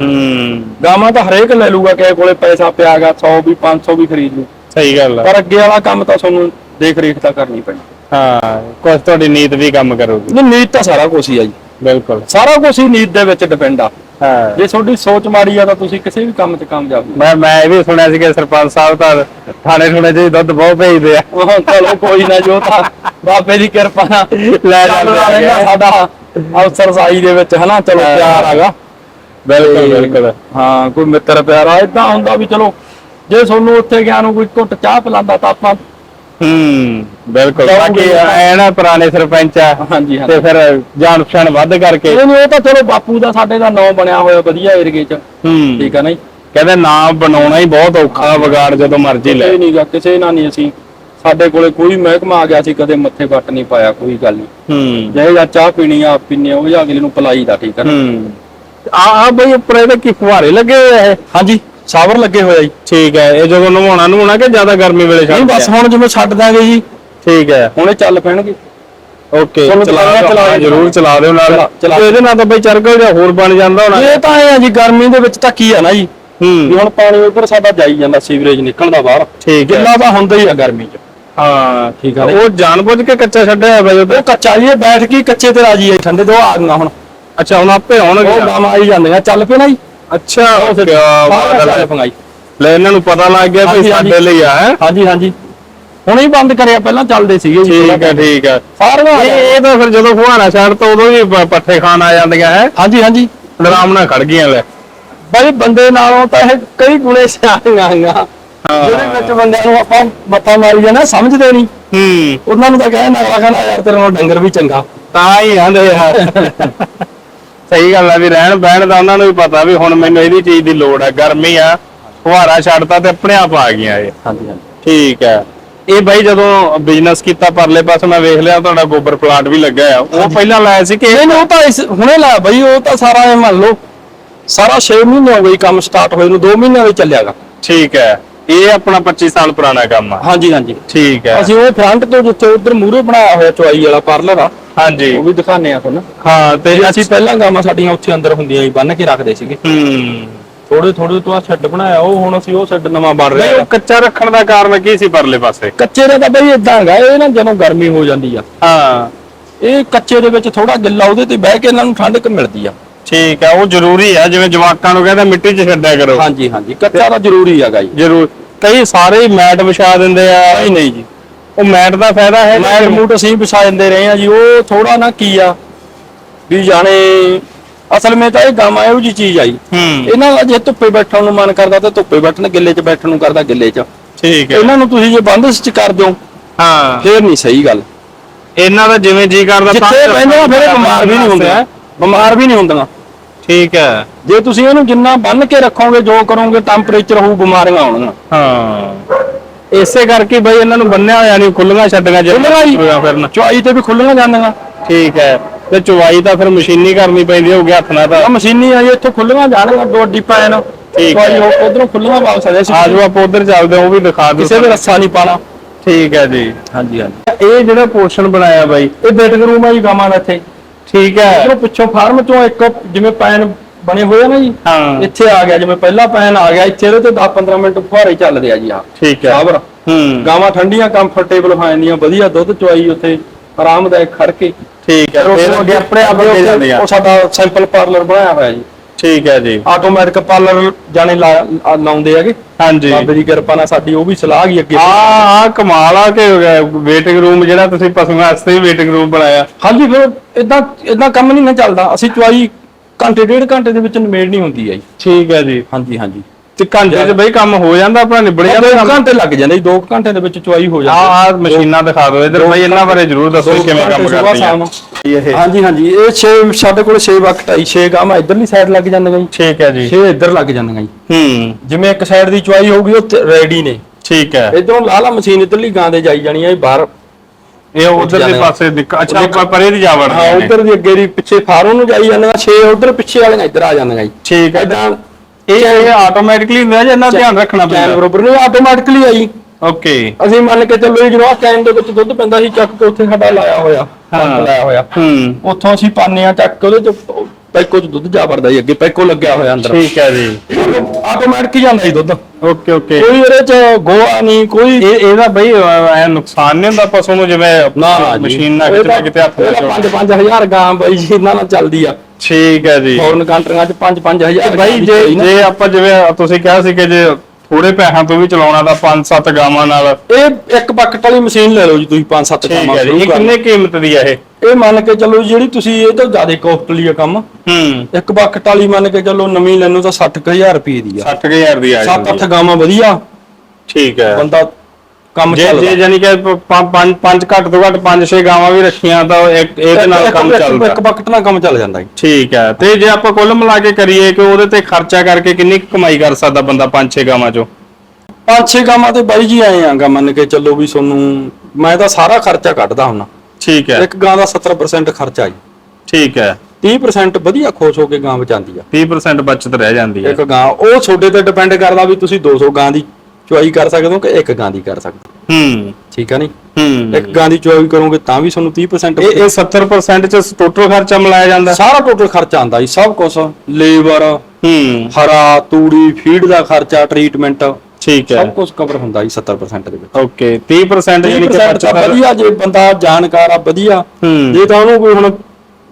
ਹੂੰ। ਗਾਵਾਂ ਤਾਂ ਹਰੇਕ ਲੈ ਲੂਗਾ ਕਿਸੇ ਕੋਲੇ ਪੈਸਾ ਪਿਆਗਾ 100 ਵੀ 500 ਵੀ ਖਰੀਦ ਲੂ। ਸਹੀ ਗੱਲ ਆ। ਪਰ ਅੱਗੇ ਵਾਲਾ ਕੰਮ ਤਾਂ ਤੁਹਾਨੂੰ ਦੇਖ ਰੇਖ ਤਾਂ ਕਰਨੀ ਪੈਣੀ। ਹਾਂ ਕੁਝ ਤੁਹਾਡੀ ਨੀਤ ਵੀ ਕੰਮ ਕਰੂਗੀ। ਨਹੀਂ ਨੀਤ ਤਾਂ ਸਾਰਾ ਕੁਝ ਹੀ ਆ ਜੀ। ਬਿਲਕੁਲ। ਸਾਰਾ ਕੁਝ ਹੀ ਨੀਤ ਦੇ ਵਿੱਚ ਡਿਪੈਂਡ ਆ। ਹਾਂ। ਜੇ ਤੁਹਾਡੀ ਸੋਚ ਮਾੜੀ ਆ ਤਾਂ ਤੁਸੀਂ ਕਿਸੇ ਵੀ ਕੰਮ 'ਚ ਕਾਮਯਾਬ ਨਹੀਂ ਮੈਂ ਮੈਂ ਇਹ ਵੀ ਸੁਣਿਆ ਸੀ ਕਿ ਸਰਪੰਚ ਸਾਹਿਬ ਤਾਂ ਥਾਣੇ ਥੁਣੇ 'ਚ ਹੀ ਦੁੱਧ ਬਹੁਤ ਭੇਜਦੇ ਆ। ਉਹ ਚਲੋ ਕੋਈ ਨਾ ਜੋ ਤਾਂ ਬਾਬੇ ਦੀ ਕਿਰਪਾ ਨਾਲ ਲੈ ਜਾਂਦੇ ਸਾਡਾ ਅਫਸਰ ਸਾਈ ਦੇ ਵਿੱਚ ਹਨਾ? ਚਲੋ ਹਾਂ। ਪਿਆਰ ਹੈਗਾ। ਬਿਲਕੁਲ ਬਿਲਕੁਲ। ਹਾਂ ਕੋਈ ਮਿੱਤਰ ਪਿਆਰਾ ਇਦਾਂ ਹੁੰਦਾ ਵੀ ਚਲੋ ਜੇ ਤੁਹਾਨੂੰ ਉੱਥੇ ਗਿਆ ਨੂੰ ਕੋਈ ਘੁੱਟ ਚਾਹ ਪਿਲਾਉਂਦਾ ਤਾਂ ਆਪਾਂ ਹੂੰ। ਬਿਲਕੁਲ ਬਾਕੀ। ਐ ਨਾ ਪੁਰਾਣੇ ਸਰਪੰਚ ਆ ਹਾਂਜੀ ਤੇ ਫਿਰ ਜਾਣ ਪਛਾਣ ਵੱਧ ਕਰਕੇ। ਨਹੀਂ ਉਹ ਤਾਂ ਚਲੋ ਬਾਪੂ ਦਾ ਸਾਡੇ ਦਾ ਨਾਂ ਬਣਿਆ ਹੋਇਆ ਵਧੀਆ ਏਰੀਏ 'ਚ। ਠੀਕ ਆ ਨਾ ਕਹਿੰਦੇ ਨਾਮ ਬਣਾਉਣਾ ਹੀ ਬਹੁਤ ਔਖਾ ਵਿਗਾੜ ਜਦੋਂ ਮਰਜ਼ੀ ਲੈ। ਇਹ ਨਹੀਂਗਾ ਕਿਸੇ ਨਾਲ ਨਹੀਂ ਅਸੀਂ। ਸਾਡੇ ਕੋਲੇ ਕੋਈ ਮਹਿਕਮਾ ਆ ਗਿਆ ਸੀ ਕਦੇ ਮੱਥੇ ਵੱਟ ਨਹੀਂ ਪਾਇਆ ਕੋਈ ਗੱਲ ਨਹੀਂ ਹੂੰ। ਜੇ ਜਾਂ ਚਾਹ ਪੀਣੀ ਆ ਪੀਨੇ ਉਹ ਜਾਂ ਅਗਲੇ ਨੂੰ ਪਲਾਈ ਦਾ ਠੀਕ ਆ ਹੂੰ। ਆ ਆ ਬਈ ਉੱਪਰ ਇਹਦੇ ਕੀ ਫੁਹਾਰੇ ਲੱਗੇ ਹੋਏ ਆ ਹਾਂਜੀ। ਸਾਵਰ ਲੱਗੇ ਹੋਇਆ ਜੀ। ਠੀਕ ਹੈ ਇਹ ਜਦੋਂ ਨਵਾਉਣਾ ਨਵਾਉਣਾ ਕਿ ਜ਼ਿਆਦਾ ਗਰਮੀ ਵੇਲੇ ਨਹੀਂ ਛੱਡ ਬਸ ਹੁਣ ਜਿਵੇਂ ਛੱਡ ਦਾਂਗੇ ਜੀ ਠੀਕ ਹੈ। ਹੁਣੇ ਚੱਲ ਪੈਣਗੇ। ਓਕੇ ਤੁਹਾਨੂੰ ਚਲਾ ਚਲਾ-। ਜ਼ਰੂਰ ਚਲਾ ਦਿਓ ਨਾਲ। ਚਲਾ- ਇਹਦੇ ਨਾਲ ਤਾਂ ਬਈ ਚਰਕਲ ਜਾਂ ਹੋਰ ਬਣ ਜਾਂਦਾ ਹੋਣਾ। ਇਹ ਤਾਂ ਐ ਆ ਜੀ ਗਰਮੀ ਦੇ ਵਿੱਚ ਤਾਂ ਕੀ ਆ ਨਾ ਜੀ। ਵੀ ਹੂੰ ਹੁਣ ਪਾਣੀ ਉੱਧਰ ਸਾਡਾ ਜਾਈ ਜਾਂਦਾ ਸੀਵਰੇਜ ਨਿਕਲਦਾ ਬਾਹਰ। ਠੀਕ ਹੈ। ਗਿੱਲਾ ਤਾਂ ਹੁੰਦਾ ਹੀ ਆ ਗਰਮੀ 'ਚ। ਹਾਂ ਠੀਕ ਆ। ਉਹ ਜਾਣਬੁੱਝ ਕੇ ਕੱਚਾ ਛੱਡਿਆ ਹੋਇਆ ਬਈ ਉਹ ਉਹ ਕੱਚਾ ਜੀ ਇਹ ਬੈਠ ਕੇ ਕੱਚੇ ਤੇ ਰਾਜੀ ਆ ਠੰਡੇ ਤੋਂ ਆ ਗਈਆਂ ਹੁਣ। ਅੱਛਾ ਹੁਣ ਆਪੇ ਉਹ ਆਉਣਗੇ ਆਈ ਜਾਂਦੀਆਂ ਚੱਲ ਪਏ ਨਾ ਜੀ। ਅੱਛਾ ਉਹ ਫਿਰ ਬਾਹਰ ਪੰਗਾਈ ਲੈ ਇਹਨਾਂ ਨੂੰ ਪਤਾ ਲੱਗ ਗਿਆ ਵੀ ਹਾਂਜੀ, ਹਾਂਜੀ। ਸਾਡੇ ਲਈ ਆ ਹੈ। ਹਾਂਜੀ ਹਾਂਜੀ। ਹੁਣੇ ਹੀ ਬੰਦ ਕਰਿਆ ਪਹਿਲਾਂ ਚੱਲਦੇ ਸੀਗੇ ਜੀ ਠੀਕ ਹੈ ਠੀਕ ਹੈ ਸਾਰੀਆਂ ਇਹ ਇਹ ਤਾਂ ਫਿਰ ਜਦੋਂ ਫੁਹਾਰਾ ਛੱਡ ਤਾਂ ਉਦੋਂ ਪ- ਪੱਠੇ ਖਾਣ ਆ ਜਾਂਦੀਆਂ ਹੈ? ਹਾਂਜੀ ਹਾਂਜੀ। ਆਰਾਮ ਨਾਲ ਖੜ ਗਈਆਂ ਲੈ। ਬਈ ਬੰਦੇ ਨਾਲੋਂ ਤਾਂ ਇਹ ਕਈ ਗੁਣੇ ਸਿਆਣੀਆਂ ਆਈਆਂ ਜਿਹੜੇ ਵਿੱਚ ਬੰਦਿਆਂ ਨੂੰ ਆਪਾਂ ਮੱਥਾ ਮਾਰੀ ਜਾਣਾ ਸਮਝਦੇ ਨਹੀਂ। ਹੂੰ। ਉਹਨਾਂ ਨੂੰ ਤਾਂ ਕਹਿ ਨਾ ਕਹਿੰਦਾ ਯਾਰ ਤੇਰੇ ਨਾਲ ਡੰਗਰ ਵੀ ਚੰਗਾ। ਤਾਂ ਹੀ ਆਂਦੇ ਯਾਰ ਸਹੀ ਗੱਲ ਆ ਵੀ ਰਹਿਣ ਬਹਿਣ ਦਾ ਉਹਨਾਂ ਨੂੰ ਵੀ ਪਤਾ ਵੀ ਹੁਣ ਮੈਨੂੰ ਇਹਦੀ ਚੀਜ਼ ਦੀ ਲੋੜ ਹੈ ਗਰਮੀ ਆ। ਫੁਹਾਰਾ ਛੱਡਤਾ ਤੇ ਆਪਣੇ ਆਪ ਆ ਗਈਆਂ ਇਹ। ਹਾਂਜੀ ਹਾਂਜੀ। ਠੀਕ ਹੈ ਇਹ ਬਾਈ ਜਦੋਂ ਬਿਜ਼ਨਸ ਕੀਤਾ ਪਰਲੇ ਪਾਸੇ ਮੈਂ ਵੇਖ ਲਿਆ ਤੁਹਾਡਾ ਗੋਬਰ ਪਲਾਂਟ ਵੀ ਲੱਗਾ ਆ। ਉਹ ਪਹਿਲਾਂ ਲਾਇਆ ਸੀ ਕਿ ਇਹ ਨਹੀਂ ਉਹ ਤਾਂ ਇਸ ਹੁਣੇ ਲਾਇਆ ਬਈ ਉਹ ਤਾਂ ਸਾਰਾ ਇਹ ਮੰਨ ਲਓ ਸਾਰਾ 6 ਮਹੀਨੇ ਹੋ ਗਏ ਕੰਮ ਸਟਾਰਟ ਹੋਏ ਨੂੰ 2 ਮਹੀਨਿਆਂ ਵਿੱਚ ਚੱਲਿਆਗਾ ਠੀਕ ਹੈ। ਇਹ ਆਪਣਾ 25 ਸਾਲ ਪੁਰਾਣਾ ਕੰਮ ਆ। ਹਾਂਜੀ ਹਾਂਜੀ। ਠੀਕ ਹੈ। ਅਸੀਂ ਉਹ ਫਰੰਟ ਤੋਂ ਜਿੱਥੇ ਉਧਰ ਮੂਹਰੇ ਬਣਾਇਆ ਹੋਇਆ ਚੁਆਈ ਵਾਲਾ ਪਾਰਲਰ ਆ ਹਾਂਜੀ। ਉਹ ਵੀ ਦਿਖਾਣੇ ਆ ਤੁਹਾਨੂੰ। ਹਾਂ ਤੇ ਅਸੀਂ ਪਹਿਲਾਂ ਗਾਵਾਂ ਸਾਡੀਆਂ ਉੱਥੇ ਅੰਦਰ ਹੁੰਦੀਆਂ ਸੀ ਬੰਨ ਕੇ ਰੱਖਦੇ ਸੀਗੇ। ਹੂੰ। ਥੋੜੇ ਥੋੜੇ ਤੋਂ ਆ ਸ਼ੈੱਡ ਬਣਾਇਆ ਉਹ ਹੁਣ ਅਸੀਂ ਉਹ ਸ਼ੈੱਡ ਨਵਾਂ ਬਣ ਨਹੀਂ ਰਿਹਾ ਉਹ ਕੱਚਾ ਰੱਖਣ ਦਾ ਕਾਰਨ ਕੀ ਸੀ ਪਰਲੇ ਪਾਸੇ? ਕੱਚੇ ਦਾ ਤਾਂ ਬਈ ਇਦਾਂ ਹੈਗਾ ਇਹ ਨਾ ਜਦੋਂ ਗਰਮੀ ਹੋ ਜਾਂਦੀ ਆ। ਹਾਂ। ਇਹ ਕੱਚੇ ਦੇ ਵਿੱਚ ਥੋੜਾ ਗਿੱਲਾ ਉਹਦੇ ਤੇ ਬਹਿ ਕੇ ਇਹਨਾਂ ਨੂੰ ਠੰਡਕ ਮਿਲਦੀ ਆ। ਠੀਕ ਹੈ ਉਹ ਜ਼ਰੂਰੀ ਹੈ ਜਿਵੇਂ ਜਵਾਕਾਂ ਨੂੰ ਕਹਿੰਦੇ ਮਿੱਟੀ 'ਚ ਛੱਡਿਆ ਕਰੋ। ਹਾਂਜੀ ਹਾਂਜੀ ਕੱਚਾ ਤਾਂ ਜ਼ਰੂਰੀ ਹੈਗਾ ਜੀ। ਜ਼ਰੂਰ। ਕਈ ਸਾਰੇ ਮੈਟ ਵਿਛਾ ਦਿੰਦੇ ਆ। ਨਹੀਂ ਨਹੀਂ ਜੀ। ਉਹ ਮੈਟ ਦਾ ਫਾਇਦਾ ਹੈ ਮੈਟ ਮੂਟ ਅਸੀਂ ਵਿਛਾ ਦਿੰਦੇ ਰਹੇ ਆ ਜੀ ਉਹ ਥੋੜਾ ਨਾ ਕੀ ਆ ਵੀ ਜਾਣੇ ਅਸਲ ਵਿੱਚ ਤਾਂ ਇਹ ਗਾਵਾਂ ਇਹੋ ਜੀ ਚੀਜ਼ ਆਈ। ਇਹਨਾਂ ਦਾ ਜੇ ਧੁੱਪੇ ਬੈਠਣ ਨੂੰ ਮਨ ਕਰਦਾ ਤਾਂ ਧੁੱਪੇ ਬੈਠਣ ਗਿੱਲੇ 'ਚ ਬੈਠਣ ਨੂੰ ਕਰਦਾ ਗਿੱਲੇ 'ਚ। ਠੀਕ ਹੈ। ਇਹਨਾਂ ਨੂੰ ਤੁਸੀਂ ਜੇ ਬੰਦ ਚ ਕਰ ਦਿਓ ਹਾਂ। ਫੇਰ ਨਹੀਂ ਸਹੀ ਗੱਲ। ਇਹਨਾਂ ਦਾ ਜਿਵੇਂ ਜੀ ਕਰਦਾ ਜਿੱਥੇ ਬਹਿੰਦੇ ਆ ਫਿਰ ਬਿਮਾਰ ਵੀ ਨਹੀਂ ਹੁੰਦੇ ਬਿਮਾਰ ਵੀ ਨਹੀਂ ਹੁੰਦੀਆਂ ਠੀਕ ਹੈ। ਜੇ ਤੁਸੀਂ ਇਹਨੂੰ ਜਿੰਨਾ ਬੰਨ ਕੇ ਰੱਖੋਗੇ ਜੋ ਕਰੋਗੇ ਟੈਂਪਰੇਚਰ ਹੋਊ ਬਿਮਾਰੀਆਂ ਆਉਣਗੀਆਂ। ਹਾਂ। ਇਸੇ ਕਰਕੇ ਬਈ ਇਹਨਾਂ ਨੂੰ ਬੰਨਿਆ ਹੋਇਆ ਨਹੀਂ ਖੁੱਲੀਆਂ ਛੱਡੀਆਂ ਖੁੱਲੀਆਂ ਹੀ। ਫਿਰਨ। ਚੁਆਈ ਤੇ ਵੀ ਖੁੱਲੀਆਂ ਜਾਂਦੀਆਂ। ਠੀਕ ਹੈ। ਤੇ ਚੁਵਾਈ ਤਾਂ ਫਿਰ ਮਸ਼ੀਨੀ ਕਰਨੀ ਪੈਂਦੀ ਹੋਊਗੀ ਹੱਥ ਨਾਲ ਤਾਂ। ਆ ਮਸ਼ੀਨੀ ਆ ਜੀ ਇੱਥੇ ਖੁੱਲੀਆਂ ਜਾਣਗੀਆਂ ਦੋ ਅੱਡੀ ਪੈਣ ਠੀਕ ਹੈ। ਚੁਆਈ ਹੋ ਉਧਰੋਂ ਖੁੱਲੀਆਂ ਵਾਪਸ ਆ ਜਾਏ ਆ ਜਾਓ ਆਪਾਂ ਉਧਰ ਚੱਲਦੇ ਹਾਂ ਉਹ ਵੀ ਦਿਖਾ ਦਿਓ ਕਿਸੇ ਦੇ ਰੱਸਾ ਨਹੀਂ ਪਾਣਾ ਠੀਕ ਹੈ ਜੀ। ਹਾਂਜੀ ਹਾਂਜੀ। ਇਹ ਜਿਹੜਾ ਪੋਰਸ਼ਨ ਬਣਾਇਆ ਬਾਈ ਇਹ ਬੈਠਕ ਰੂਮ ਆ ਜੀ ਗਾਵਾਂ ਦਾ ਇੱਥੇ। ਠੀਕ ਹੈ। ਇਧਰੋਂ ਪਿੱਛੋਂ ਫਾਰਮ ਚੋਂ ਇੱਕ ਜਿਵੇਂ ਪੈਨ ਬਣੇ ਹੋਏ ਆ ਨਾ ਜੀ ਹਾਂ। ਇੱਥੇ ਆ ਗਿਆ ਜਿਵੇਂ ਪਹਿਲਾ ਪੈਨ ਆ ਗਿਆ ਇੱਥੇ ਇਹਦੇ ਤੇ 10 15 ਮਿੰਟ ਫੁਹਾਰੇ ਚੱਲਦੇ ਆ ਜੀ ਆ ਠੀਕ ਹੈ। ਸਾਬਰ ਹੂੰ। ਗਾਵਾਂ ਠੰਡੀਆਂ ਕੰਫਰਟੇਬਲ ਹੋ ਜਾਂਦੀਆਂ ਵਧੀਆ ਦੁੱਧ ਚੁਆਈ ਉੱਥੇ ਆਰਾਮਦਾਇਕ ਖੜ ਕੇ। ਠੀਕ ਹੈ ਫਿਰ ਅੱਗੇ ਆਪਣੇ ਆਪ ਅੱਗੇ ਜਾਂਦੀਆਂ ਉਹ ਸਾਡਾ ਸੈਂਪਲ ਪਾਰਲਰ ਬਣਾਇਆ ਹੋਇਆ ਜੀ। ਠੀਕ ਹੈ ਜੀ। ਆਟੋਮੈਟਿਕ ਪਾਰਲਰ ਜਾਣੇ ਆ- ਲਾਉਂਦੇ ਹੈਗੇ। ਹਾਂਜੀ। ਬਾਬੇ ਦੀ ਕਿਰਪਾ ਨਾਲ ਸਾਡੀ ਉਹ ਵੀ ਸਲਾਹ ਗਈ ਅੱਗੇ। ਆ ਆ ਕਮਾਲ ਆ ਕਿ ਵੇਟਿੰਗ ਰੂਮ ਜਿਹੜਾ ਤੁਸੀਂ ਪਸ਼ੂਆਂ ਵਾਸਤੇ ਵੇਟਿੰਗ ਰੂਮ ਬਣਾਇਆ। ਹਾਂਜੀ ਫਿਰ ਇਦਾਂ ਇਦਾਂ ਕੰਮ ਨਹੀਂ ਨਾ ਚੱਲਦਾ। ਅਸੀਂ ਚੁਆਈ ਘੰਟੇ ਡੇਢ ਘੰਟੇ ਦੇ ਵਿੱਚ ਨਿਮੇੜਨੀ ਹੁੰਦੀ ਹੈ ਜੀ। ਠੀਕ ਹੈ ਜੀ। ਹਾਂਜੀ ਹਾਂਜੀ। ਤੇ ਘੰਟੇ 'ਚ ਬਈ ਕੰਮ ਹੋ ਜਾਂਦਾ ਆਪਣਾ ਨਿਬੜ ਜਾਂਦਾ ਦੋ ਘੰਟੇ ਲੱਗ ਜਾਂਦੇ ਜੀ 2 ਘੰਟੇ ਦੇ ਵਿੱਚ ਚੁਆਈ ਹੋ ਆ ਜਾਂਦੀ ਆ ਮਸ਼ੀਨਾਂ ਦਿਖਾ ਦਿਓ ਇਧਰ ਬਈ ਇਹਨਾਂ ਬਾਰੇ ਜਰੂਰ ਦੱਸੋ ਕਿਵੇਂ ਕੰਮ ਸੁਬਾਹ ਕਰਦੀਆਂ। ਸ਼ਾਮ। ਇਹ ਹਾਂਜੀ ਹਾਂਜੀ ਇਹ 6 ਸਾਡੇ ਕੋਲ 6 ਵਕਤ ਆਈ 6 ਗਾਵਾਂ ਇਧਰਲੀ ਸਾਈਡ ਲੱਗ ਜਾਂਦੀਆਂ ਜੀ ਠੀਕ ਹੈ ਜੀ। 6 ਇੱਧਰ ਲੱਗ ਜਾਂਦੀਆਂ ਜੀ ਹੂੰ। ਜਿਵੇਂ ਇੱਕ ਸਾਈਡ ਦੀ ਚੁਆਈ ਹੋਊਗੀ ਉਹ ਰੈਡੀ ਨੇ। ਠੀਕ ਹੈ। ਇਧਰੋਂ ਲਾਲਾ ਮਸ਼ੀਨ ਇਧਰਲੀ ਗਾਂ ਦੇ ਜਾਈ ਜਾਣੀ ਹੈ ਬਾਹਰ। ਇਹ ਉਧਰ ਦੇ ਆ। ਪਾਸੇ ਦਿੱਕ- ਅੱਛਾ ਪਰੇ ਦੀ ਜਾ ਹਾਂ ਨੇ ਉਧਰ ਦੀ ਅੱਗੇ ਦੀ ਪਿੱਛੇ ਫਾਰਮ ਨੂੰ ਜਾਈ ਜਾਂਦੀਆਂ 6 ਉਧਰ ਪਿੱਛੇ ਵਾਲੀਆਂ ਇੱਧਰ ਆ ਜਾਂਦੀਆਂ ਜੀ। ਠੀਕ ਹੈ। ਇਦਾਂ ਇਹ ਆਟੋਮੈਟਿਕਲੀ ਹੁੰਦਾ ਜਾਂ ਇਹਨਾਂ ਧਿਆਨ ਰੱਖਣਾ ਕੈਨ ਪੈਂਦਾ ਬਰੋਬਰ ਨਹੀਂ ਆਟੋਮੈਟਿਕਲੀ ਆਈ ਓਕੇ ਅਸੀਂ ਮੰਨ ਕੇ ਚੱਲੋ ਜੀ ਜਦੋਂ ਆਹ ਕੈਨ ਦੇ ਵਿੱਚ ਦੁੱਧ ਪੈਂਦਾ ਸੀ ਚੱਕ ਕੇ ਉੱਥੇ ਸਾਡਾ ਲਾਇਆ ਹੋਇਆ ਪੰਪ ਲਾਇਆ ਹੋਇਆ। ਹੂੰ। ਉੱਥੋਂ ਅਸੀਂ ਪਾਣੇ ਆ ਚੱਕ ਕੇ ਉਹਦੇ ਚ ਪੈਕੋ ਚ ਦੁੱਧ ਜਾ ਵੜਦਾ ਜੀ ਅੱਗੇ ਪੈਕੋ ਲੱਗਿਆ ਹੋਇਆ ਅੰਦਰ। ਠੀਕ ਹੈ ਜੀ। ਆਟੋਮੈਟਿਕ ਹੀ ਜਾਂਦਾ ਜੀ ਦੁੱਧ। Okay okay. ਕੋਈ ਇਹਦੇ ਚ ਗੋਆ ਨਹੀਂ ਕੋਈ ਇਹ ਇਹਦਾ ਬਈ ਐ ਨੁਕਸਾਨ ਨਹੀਂ ਹੁੰਦਾ ਪਸ਼ੂ ਨੂੰ ਜਿਵੇਂ ਨਾ ਮਸ਼ੀਨ ਨਾਲ ਕਿਤੇ ਕਿਤੇ ਹੱਥ ਨਾਲ ਚਲਾਉਣਾ। 5-5000 ਗਾਂ ਬਾਈ ਜੀ ਇਹਨਾਂ ਨਾਲ ਚੱਲਦੀ ਆ। ਠੀਕ ਹੈ ਜੀ। ਫੋਰਨ ਕੰਟਰੀਆਂ ਚ 5-5000 ਬਾਈ ਜੇ ਜੇ ਆਪਾਂ ਜਿਵੇਂ ਤੁਸੀਂ ਕਿਹਾ ਸੀ ਕਿ ਜੇ ਥੋੜੇ ਪੈਸਿਆਂ ਤੋਂ ਵੀ ਚਲਾਉਣਾ ਤਾਂ 5-7 ਗਾਵਾਂ ਨਾਲ। ਇਹ ਇੱਕ ਬਕਟ ਵਾਲੀ ਮਸ਼ੀਨ ਲੈ ਲਓ ਜੀ ਤੁਸੀਂ 5-7 ਠੀਕ ਗਾਵਾਂ ਹੈ ਜੀ ਸ਼ੁਰੂ ਇਹ ਕਰ ਕਿੰਨੇ ਕੀਮਤ ਦੀ ਹੈ ਇਹ? ਲਓ। ਇਹ ਮੰਨ ਕੇ ਚੱਲੋ ਜਿਹੜੀ ਤੁਸੀਂ ਇਹ ਤੋਂ ਜ਼ਿਆਦਾ ਕੋਸਟਲੀ ਆ ਕੰਮ ਹੂੰ। ਇੱਕ ਬਕਟ ਵਾਲੀ ਮੰਨ ਕੇ ਚੱਲੋ ਨਵੀਂ ਲੈਣੋ ਤਾਂ 60000 ਰੁਪਏ ਦੀ ਆ। 60000 ਦੀ ਆ ਜਾਂਦੀ 7-8 ਗਾਵਾਂ ਵਧੀਆ। ਠੀਕ ਹੈ। ਬੰਦਾ ਕੰਮ ਜੇ ਜੇ ਜਾਨੀ ਕਿ ਪੰਜ ਪੰਜ ਪੰਜ ਘੱਟ ਤੋਂ ਘੱਟ 5-6 ਗਾਵਾਂ ਵੀ ਰੱਖੀਆਂ ਤਾਂ ਇੱਕ ਇਹਦੇ ਨਾਲ ਕੰਮ ਚੱਲਦਾ। ਇੱਕ ਬਕਟ ਨਾਲ ਕੰਮ ਚੱਲ ਜਾਂਦਾ ਠੀਕ ਹੈ। ਤੇ ਜੇ ਆਪਾਂ ਕੁੱਲ ਮਿਲਾ ਕੇ ਕਰੀਏ ਕਿ ਉਹਦੇ ਤੇ ਖਰਚਾ ਕਰਕੇ ਕਿੰਨੀ ਕਮਾਈ ਕਰ ਸਕਦਾ ਬੰਦਾ 5-6 ਗਾਵਾਂ ਚੋਂ? ਪੰਜ ਛੇ ਗਾਵਾਂ ਤੇ ਬਾਈ ਜੀ ਆਏ ਆਂਗਾ ਮੰਨ ਕੇ ਚੱਲੋ ਵੀ ਤੁਹਾਨੂੰ ਮੈਂ ਤਾਂ ਸਾਰਾ ਖਰਚਾ ਕੱਢਦਾ ਹੁੰਨਾ। ਠੀਕ ਹੈ। ਇੱਕ ਗਾਂ ਦਾ 70% ਖਰਚਾ ਜੀ। ਠੀਕ ਹੈ। 30% ਵਧੀਆ ਖੁਸ਼ ਹੋ ਕੇ ਗਾਂ ਬਚਾਉਂਦੀ ਆ। 30% ਬਚਤ ਰਹਿ ਜਾਂਦੀ ਹੈ। ਇੱਕ ਗਾਂ ਉਹ ਤੁਹਾਡੇ ਤੇ ਡਿਪੈਂਡ ਕਰਦਾ ਵੀ ਤੁਸੀਂ 200 ਗਾਂ ਦੀ ਚੁਆਈ ਕਰ ਸਕਦੇ ਹੋ ਕਿ ਇੱਕ ਗਾਂ ਦੀ ਕਰ ਸਕਦੇ ਹੋ? ਹੂੰ। ਠੀਕ ਆ ਨਹੀਂ ਹੂੰ। ਇੱਕ ਗਾਂ ਦੀ ਚੋਈ ਕਰੋਗੇ ਤਾਂ ਵੀ ਤੁਹਾਨੂੰ 30% ਇਹ ਇਹ 70% ਚ ਟੋਟਲ ਖਰਚਾ ਮਿਲਾਇਆ ਜਾਂਦਾ। ਸਾਰਾ ਟੋਟਲ ਖਰਚਾ ਆਂਦਾ ਜੀ ਸਭ ਕੁਝ ਲੇਬਰ ਹੂੰ। ਹਰਾ ਤੂੜੀ ਫੀਡ ਦਾ ਖਰਚਾ ਟ੍ਰੀਟਮੈਂਟ ਠੀਕ ਹੈ। ਸਭ ਕੁਝ ਕਵਰ ਹੁੰਦਾ ਜੀ 70% ਦੇ ਵਿੱਚ। ਓਕੇ 30% ਯਾਨੀ ਕਿ 30% ਖਰਚਾ ਵਧੀਆ ਜੇ ਬੰਦਾ ਜਾਣਕਾਰ ਆ ਵਧੀਆ। ਜੇ ਤਾਂ ਉਹਨੂੰ ਕੋਈ ਹੁਣ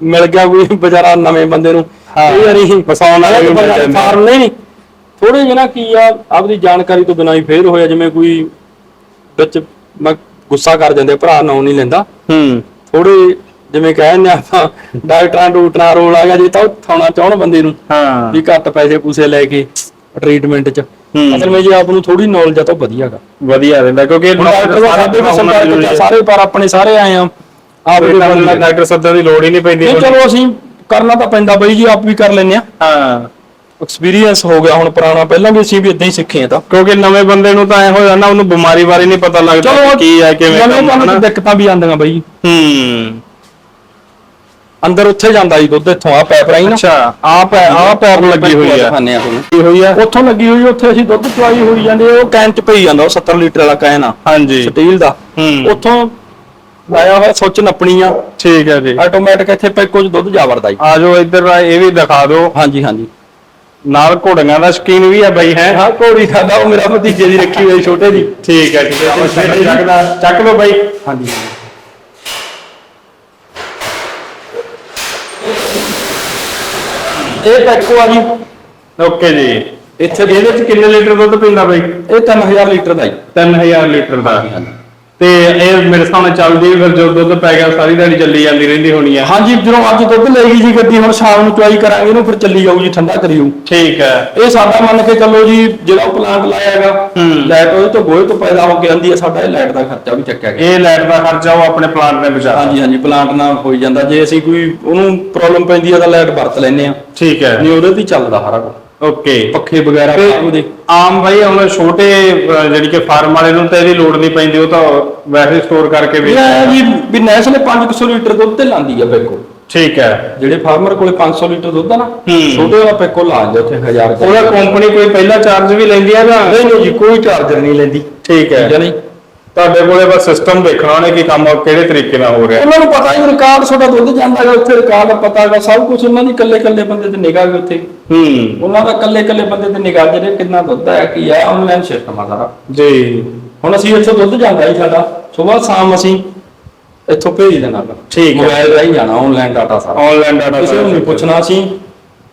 ਮਿਲ ਗਿਆ ਕੋਈ ਵਿਚਾਰਾ ਨਵੇਂ ਬੰਦੇ ਨੂੰ। ਇਹ ਵਾਰੀ ਫਸਾਉਣ ਵਾਲੇ। ਫਾਰਮ ਨਹੀਂ। ਥੋੜੇ ਜਿਹਾ ਨਾ ਕੀ ਆ ਆਪਦੀ ਜਾਣਕਾਰੀ ਤੋਂ ਬਿਨਾਂ ਹੀ ਫੇਰ ਹੋਇਆ ਜਿਵੇਂ ਕੋਈ ਵਿੱਚ ਮੈਂ ਗੁੱਸਾ ਕਰ ਜਾਂਦੇ ਭਰਾ ਨਾਂ ਨਹੀਂ ਲੈਂਦਾ। ਹੂੰ। ਥੋੜੇ ਜਿਵੇਂ ਕਹਿੰਦੇ ਆਪਾਂ ਡਾਕਟਰਾਂ ਡੂਟਰਾਂ ਰੋਲ ਆ ਗਿਆ ਜੇ ਤਾਂ ਥਾਉਣਾ ਚਾਹਣ ਬੰਦੇ ਨੂੰ ਹਾਂ। ਵੀ ਘੱਟ ਪੈਸੇ ਪੂਸੇ ਲੈ ਕੇ ਟ੍ਰੀਟਮੈਂਟ ਚ। ਅਸਲ ਵਿੱਚ ਜੇ ਆਪ ਨੂੰ ਥੋੜੀ ਨੌਲੇਜ ਆ ਤਾਂ ਵਧੀਆਗਾ ਵਧੀਆ ਰਹਿੰਦਾ ਕਿਉਂਕਿ ਡਾਕਟਰ ਦਾ ਸਾਰੇ ਪਰ ਆਪਣੇ ਸਾਰੇ ਆਏ ਆ ਆਪ ਲੈਂਦੇ। ਡਾਕਟਰ ਸੱਦਣ ਦੀ ਲੋੜ ਹੀ ਨਹੀਂ ਪੈਂਦੀ ਚਲੋ ਅਸੀਂ ਕਰਨਾ ਤਾਂ ਪੈਂਦਾ ਬਈ ਜੀ ਆਪ ਵੀ ਕਰ ਲੈਨੇ ਆ। ਹਾਂ। ਐਕਸਪੀਰੀਅੰਸ ਹੋ ਗਿਆ ਹੁਣ ਪੁਰਾਣਾ ਪਹਿਲਾਂ ਵੀ ਅਸੀਂ ਵੀ ਇਦਾਂ ਹੀ ਸਿੱਖੇ ਆ ਤਾਂ। ਕਿਉਂਕਿ ਨਵੇਂ ਬੰਦੇ ਨੂੰ ਤਾਂ ਐ ਹੋ ਜਾਂਦਾ ਉਹਨੂੰ ਬਿਮਾਰੀ ਬਾਰੇ ਨਹੀਂ ਪਤਾ ਲੱਗਦਾ ਕੀ ਹੈ ਕਿਵੇਂ ਕੰਮ ਹੈ ਤਾਂ ਦਿੱਕਤਾਂ ਵੀ ਆਉਂਦੀਆਂ ਬਈ। ਹੂੰ। ਅੰਦਰ ਉੱਥੇ ਜਾਂਦਾ ਜੀ ਦੁੱਧ ਇੱਥੋਂ ਆ ਪੈਪ ਰਾਈ ਨਾ। ਅੱਛਾ। ਆਪ ਆ ਪੈਪ ਲੱਗੀ ਹੋਈ ਆ ਖਾਣੇ ਆ ਤੁਹਾਨੂੰ ਲੱਗੀ ਹੋਈ ਆ ਉੱਥੋਂ ਲੱਗੀ ਹੋਈ ਉੱਥੇ ਅਸੀਂ ਦੁੱਧ ਚੁਆਈ ਹੋਈ ਜਾਂਦੇ ਉਹ ਕੈਨ ਚ ਪਈ ਜਾਂਦਾ ਉਹ 70 ਲੀਟਰ ਵਾਲਾ ਕੈਨ ਆ। ਹਾਂਜੀ। ਸਟੀਲ ਦਾ। ਹੂੰ। ਉੱਥੋਂ ਲਾਇਆ ਹੋਇਆ ਸੁੱਚ ਨੱਪਣੀ ਆ ਠੀਕ ਹੈ ਜੀ। ਆਟੋਮੈਟਿਕ ਇੱਥੇ ਪੈਕੋ ਚ ਦੁੱਧ ਜਾ ਵਰਦਾ ਜੀ। ਆ ਜਾਓ ਇੱਧਰ ਆ, ਇਹ ਵੀ ਦਿਖਾ ਦਿਓ। ਹਾਂਜੀ ਹਾਂਜੀ। ਨਾਲ ਘੋੜੀਆਂ ਦਾ ਸ਼ਕੀਨ ਵੀ ਆ ਬਈ ਹੈ? ਹਾਂ ਘੋੜੀ ਸਾਡਾ ਉਹ ਮੇਰਾ ਭਤੀਜੇ ਦੀ ਰੱਖੀ ਹੋਈ ਛੋਟੇ ਦੀ ਠੀਕ ਹੈ ਠੀਕ ਹੈ। ਚੱਕਦਾ ਚੱਕ ਲਓ ਬਈ। ਹਾਂਜੀ। ਇਹ ਪੈਕੋ ਆ ਜੀ। ਓਕੇ ਜੀ। ਇੱਥੇ ਇਹਦੇ ਚ ਕਿੰਨੇ ਲੀਟਰ ਦੁੱਧ ਪੀਂਦਾ ਬਈ? ਇਹ 3000 ਲੀਟਰ ਦਾ ਜੀ। 3000 ਲੀਟਰ ਦਾ। ਤੇ ਇਹ ਮੇਰੇ ਸਾਹਮਣੇ ਚੱਲਦੀ ਫਿਰ ਜਦੋਂ ਦੁੱਧ ਪੈ ਗਿਆ ਸਾਰੀ ਦਿਹਾੜੀ ਚੱਲੀ ਜਾਂਦੀ ਰਹਿੰਦੀ ਹੋਣੀ ਆ। ਹਾਂਜੀ ਜਦੋਂ ਅੱਜ ਦੁੱਧ ਲੈ ਗਈ ਜੀ ਗੱਡੀ ਹੁਣ ਸ਼ਾਮ ਨੂੰ ਚੁਆਈ ਕਰਾਂਗੇ ਇਹਨੂੰ ਫਿਰ ਚੱਲੀ ਜਾਊ ਜੀ ਠੰਡਾ ਕਰੀਓ ਠੀਕ ਹੈ ਇਹ ਸਾਡਾ ਮੰਨ ਕੇ ਚੱਲੋ ਜੀ ਜਿਹੜਾ ਪਲਾਂਟ ਲਾਇਆ ਹੈਗਾ। ਲਾਈਟ ਉਹਦੇ ਤੋਂ ਗੋਹੇ ਤੋਂ ਪੈਦਾ ਹੋ ਕੇ ਆਂਦੀ ਹੈ ਸਾਡਾ ਇਹ ਲਾਈਟ ਦਾ ਖਰਚਾ ਵੀ ਚੱਕਿਆ ਗਿਆ। ਇਹ ਲਾਈਟ ਦਾ ਖਰਚਾ ਉਹ ਆਪਣੇ ਪਲਾਂਟ ਨੇ ਬਚਾਇਆ ਹਾਂਜੀ ਹਾਂਜੀ ਪਲਾਂਟ ਨਾਲ ਹੋਈ ਜਾਂਦਾ। ਜੇ ਅਸੀਂ ਕੋਈ ਉਹਨੂੰ ਪ੍ਰੋਬਲਮ ਪੈਂਦੀ ਹੈ ਤਾਂ ਲਾਈਟ ਵਰਤ ਲੈਨੇ ਆ। ਠੀਕ ਹੈ ਨਹੀਂ ਉਹਦੇ ਤੇ ਚੱਲਦਾ ਸਾਰਾ ਕੁਝ ਓਕੇ। ਪੱਖੇ ਵਗੈਰਾ ਤੇ ਉਹਦੇ ਆਮ ਭਾਈ ਹੁਣ ਛੋਟੇ ਅਹ, ਜਿਹੜੀ ਕਿ ਫਾਰਮ ਵਾਲੇ ਨੂੰ ਤਾਂ ਇਹਦੀ ਲੋੜ ਨਹੀਂ ਪੈਂਦੀ ਉਹ ਤਾਂ ਵੈਸੇ ਸਟੋਰ ਕਰਕੇ ਇਹ ਵੇਚ ਹੈ ਵੀ ਵੀ ਨੈਸਲੇ 500 ਲੀਟਰ ਦੁੱਧ ਤੇ ਲਾਂਦੀ ਆ ਪੈਕੋ। ਠੀਕ ਹੈ। ਜਿਹੜੇ ਫਾਰਮਰ ਕੋਲੇ 500 ਲੀਟਰ ਦੁੱਧ ਆ ਨਾ ਹੂੰ। ਛੋਟੇ ਵਾਲਾ ਪੈਕੋ ਲਾ ਜਾਂਦੇ ਉੱਥੇ 1000 ਦਾ ਉਹਦਾ ਕੰਪਨੀ ਕੋਈ ਪਹਿਲਾ ਚਾਰਜ ਵੀ ਲੈਂਦੀ ਹੈ ਨਾ ਨਹੀਂ ਨਹੀਂ ਜੀ ਕੋਈ ਚਾਰਜਰ ਨਹੀਂ ਲੈਂਦੀ। ਠੀਕ ਹੈ। ਠੀਕ ਹੈ ਨਹੀਂ ਤੁਹਾਡੇ ਕੋਲੇ ਬਸ ਸਿਸਟਮ ਦੇਖਣਾ ਉਹਨੇ ਕਿ ਕੰਮ ਕਿਹੜੇ ਤਰੀਕੇ ਨਾਲ ਹੋ ਰਿਹਾ। ਉਹਨਾਂ ਨੂੰ ਪਤਾ ਹੀ ਰਿਕਾਰਡ ਤੁਹਾਡਾ ਦੁੱਧ ਜਾਂਦਾ ਹੈਗਾ ਉੱਥੇ ਰਿਕਾਰਡ ਪਤਾ ਹੈਗਾ ਸਭ ਕੁਝ ਉਹਨਾਂ ਦੀ ਇਕੱਲੇ ਇਕੱਲੇ ਬੰਦੇ ਤੇ ਨਿਗਾਹ ਵੀ ਉੱਥੇ। ਹੂੰ। ਉਹਨਾਂ ਦਾ ਇਕੱਲੇ ਇਕੱਲੇ ਬੰਦੇ ਤੇ ਨਿਗਾਹ ਜਿਹੜੇ ਕਿੰਨਾ ਦੁੱਧ ਹੈ ਕੀ ਹੈ ਆਨਲਾਈਨ ਸਿਸਟਮ ਆ ਸਾਰਾ। ਜੀ। ਹੁਣ ਅਸੀਂ ਇੱਥੋਂ ਦੁੱਧ ਜਾਂਦਾ ਹੀ ਸਾਡਾ ਸਵੇਰ ਸ਼ਾਮ ਅਸੀਂ ਇੱਥੋਂ ਭੇਜ ਦੇਣਾ। ਠੀਕ ਹੈ। ਮੋਬਾਈਲ ਰਾਹੀਂ ਜਾਣਾ ਆਨਲਾਈਨ ਡਾਟਾ ਸਾਰਾ। ਆਨਲਾਈਨ ਡਾਟਾ ਕਿਸੇ ਨੂੰ ਨਹੀਂ ਪੁੱਛਣਾ ਅਸੀਂ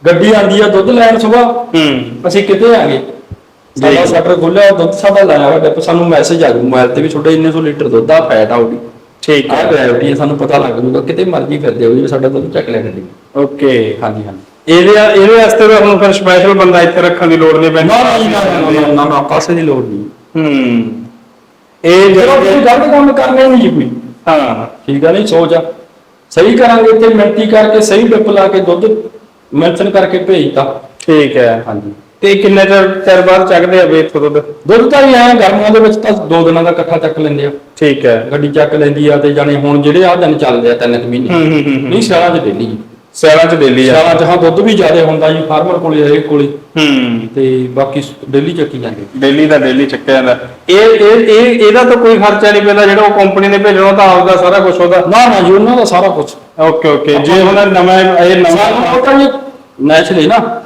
ਗੱਡੀ ਆਂਦੀ ਆ ਦੁੱਧ ਲੈਣ ਸਵੇਰ। ਹੂੰ। ਅਸੀਂ ਕਿਤੇ ਆਗੇ ਸਾਡਾ ਸ਼ਟਰ ਖੋਲਿਆ ਦੁੱਧ ਸਾਡਾ ਲਾਇਆ ਹੋਇਆ ਡਿੱਪ ਸਾਨੂੰ ਮੈਸੇਜ ਆ ਗਿਆ। ਮੋਬਾਈਲ ਤੇ ਵੀ ਤੁਹਾਡੇ ਇੰਨੇ ਸੌ ਲੀਟਰ ਦੁੱਧ ਆ ਫੈਟ ਆਉਗੀ ਠੀਕ ਹੈ। ਗ੍ਰੈਵਿਟੀ ਸਾਨੂੰ ਪਤਾ ਲੱਗ ਜੂਗਾ ਕਿਤੇ ਮਰਜ਼ੀ ਫਿਰਦੇ ਹੋ ਜੀ ਸਾਡਾ ਦੁੱਧ ਚੱਕ ਲਿਆ ਗੱਡੀ ਓਕੇ। ਹਾਂਜੀ ਹਾਂਜੀ। ਇਹਦੇ ਇਹਦੇ ਵਾਸਤੇ ਤਾਂ ਹੁਣ ਫਿਰ ਸਪੈਸ਼ਲ ਬੰਦਾ ਇੱਥੇ ਰੱਖਣ ਦੀ ਲੋੜ ਨਹੀਂ ਪੈਂਦੀ। ਨਾ ਨਾ ਨਾ ਪਾਸੇ ਦੀ ਲੋੜ ਨਹੀਂ। ਹੂੰ। ਇਹ ਜਿਹੜੇ ਗਲਤ ਕੰਮ ਕਰਨੇ ਨਹੀਂ ਜੀ ਕੋਈ। ਹਾਂ। ਠੀਕ ਆ ਨਹੀਂ ਸੋਚ ਆ। ਸਹੀ ਕਰਾਂਗੇ ਤੇ ਮਿਹਨਤੀ ਕਰਕੇ ਸਹੀ ਡਿਪ ਲਾ ਕੇ ਦੁੱਧ ਮੈਂਸ਼ਨ ਕਰਕੇ ਭੇਜਤਾ। ਠੀਕ ਹੈ। ਹਾਂਜੀ। ਤੇ ਕਿੰਨੇ ਚਿਰ ਚਿਰ ਬਾਅਦ ਚੱਕਦੇ ਆ ਵੀ ਇੱਥੋਂ ਦੁੱਧ? ਦੁੱਧ ਤਾਂ ਹੀ ਆਇਆ ਗਰਮੀਆਂ ਦੇ ਵਿੱਚ ਤਾਂ ਦੋ ਦਿਨਾਂ ਦਾ ਇਕੱਠਾ ਚੱਕ ਲੈਂਦੇ ਆ। ਠੀਕ ਹੈ। ਗੱਡੀ ਚੱਕ ਲੈਂਦੀ ਆ ਤੇ ਜਾਣੇ ਹੁਣ ਜਿਹੜੇ ਆ ਦਿਨ ਚੱਲਦੇ ਆ ਤਿੰਨ ਕੁ ਮਹੀਨੇ। ਹੂੰ ਨਹੀਂ ਸਿਆਲਾਂ 'ਚ ਡੇਲੀ। ਸਿਆਲਾਂ ਚ ਡੇਲੀ ਆ। ਸਿਆਲਾਂ 'ਚ ਹਾਂ ਦੁੱਧ ਵੀ ਜ਼ਿਆਦਾ ਹੁੰਦਾ ਜੀ ਫਾਰਮਰ ਕੋਲੇ ਹਰੇਕ ਕੋਲੇ। ਹੂੰ। ਤੇ ਬਾਕੀ ਡੇਲੀ ਚੱਕੀ ਜਾਂਦੇ। ਡੇਲੀ ਦਾ ਡੇਲੀ ਚੱਕਿਆ ਜਾਂਦਾ। ਇਹ ਇਹ ਇਹ ਇਹਦਾ ਤਾਂ ਕੋਈ ਖਰਚਾ ਨਹੀਂ ਪੈਂਦਾ ਜਿਹੜਾ ਉਹ ਕੰਪਨੀ ਨੇ ਭੇਜਣਾ ਤਾਂ ਆਪਦਾ ਸਾਰਾ ਕੁਝ ਉਹਦਾ। ਨਾ ਨਾ ਜੀ ਉਹਨਾਂ ਦਾ ਸਾਰਾ ਕੁਝ ਓਕੇ ਓਕੇ। ਜੇ ਹੁਣ ਨਵਾਂ ਇਹ ਨਵਾਂ ਨੈਚੁਰਲੀ ਨਾ।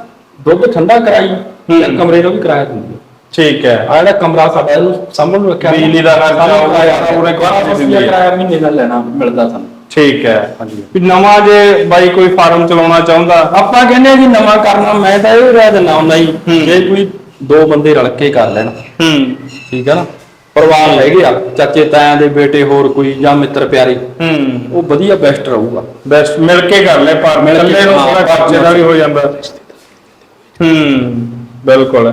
ਦੁੱਧ ਠੰਡਾ ਕਰਾਈ ਹੂੰ। ਤੇ ਕਮਰੇ ਨੂੰ ਵੀ ਕਿਰਾਇਆ ਦਿੰਦੀ ਠੀਕ ਹੈ। ਆ ਜਿਹੜਾ ਕਮਰਾ ਸਾਡਾ ਇਹਨੂੰ ਸਾਹਮਣੇ ਨੂੰ ਰੱਖਿਆ ਬਿਜਲੀ ਦਾ ਖਰਚਾ ਸਾਨੂੰ ਉਹ ਕਿਰਾਇਆ। ਸਾਰਾ ਪੂਰੇ ਪੂਰਾ ਕਮਰੇ ਦਿੰਦੀ ਹੈ। ਕਿਰਾਇਆ ਮਹੀਨੇ ਦਾ ਲੈਣਾ ਮਿਲਦਾ ਸਾਨੂੰ। ਠੀਕ ਹੈ। ਹਾਂਜੀ। ਵੀ ਨਵਾਂ ਜੇ ਬਾਈ ਕੋਈ ਫਾਰਮ ਚਲਾਉਣਾ ਚਾਹੁੰਦਾ। ਆਪਾਂ ਕਹਿੰਦੇ ਆ ਜੀ ਨਵਾਂ ਕਰਨਾ ਮੈਂ ਤਾਂ ਇਹ ਰਹਿ ਦਿੰਦਾ ਹੁੰਦਾ ਜੀ। ਹੂੰ। ਜੇ ਕੋਈ ਦੋ ਬੰਦੇ ਰਲ ਕੇ ਕਰ ਲੈਣ। ਹੂੰ। ਠੀਕ ਹੈ ਨਾ? ਪਰਿਵਾਰ ਹੈਗੇ ਆ ਚਾਚੇ ਤਾਇਆਂ ਦੇ ਬੇਟੇ ਹੋਰ ਕੋਈ ਜਾਂ ਮਿੱਤਰ ਪਿਆਰੇ। ਹੂੰ। ਉਹ ਵਧੀਆ ਬੈਸਟ ਰਹੂਗਾ। ਬੈਸਟ ਮਿਲ ਕੇ ਕਰ ਲੈ ਪਰ ਮਿਲ ਕੇ, ਹਾਂ, ਖਰਚੇ ਦਾ ਵੀ ਹੋ ਜਾਂਦਾ। ਹੂੰ ਬਿਲਕੁਲ।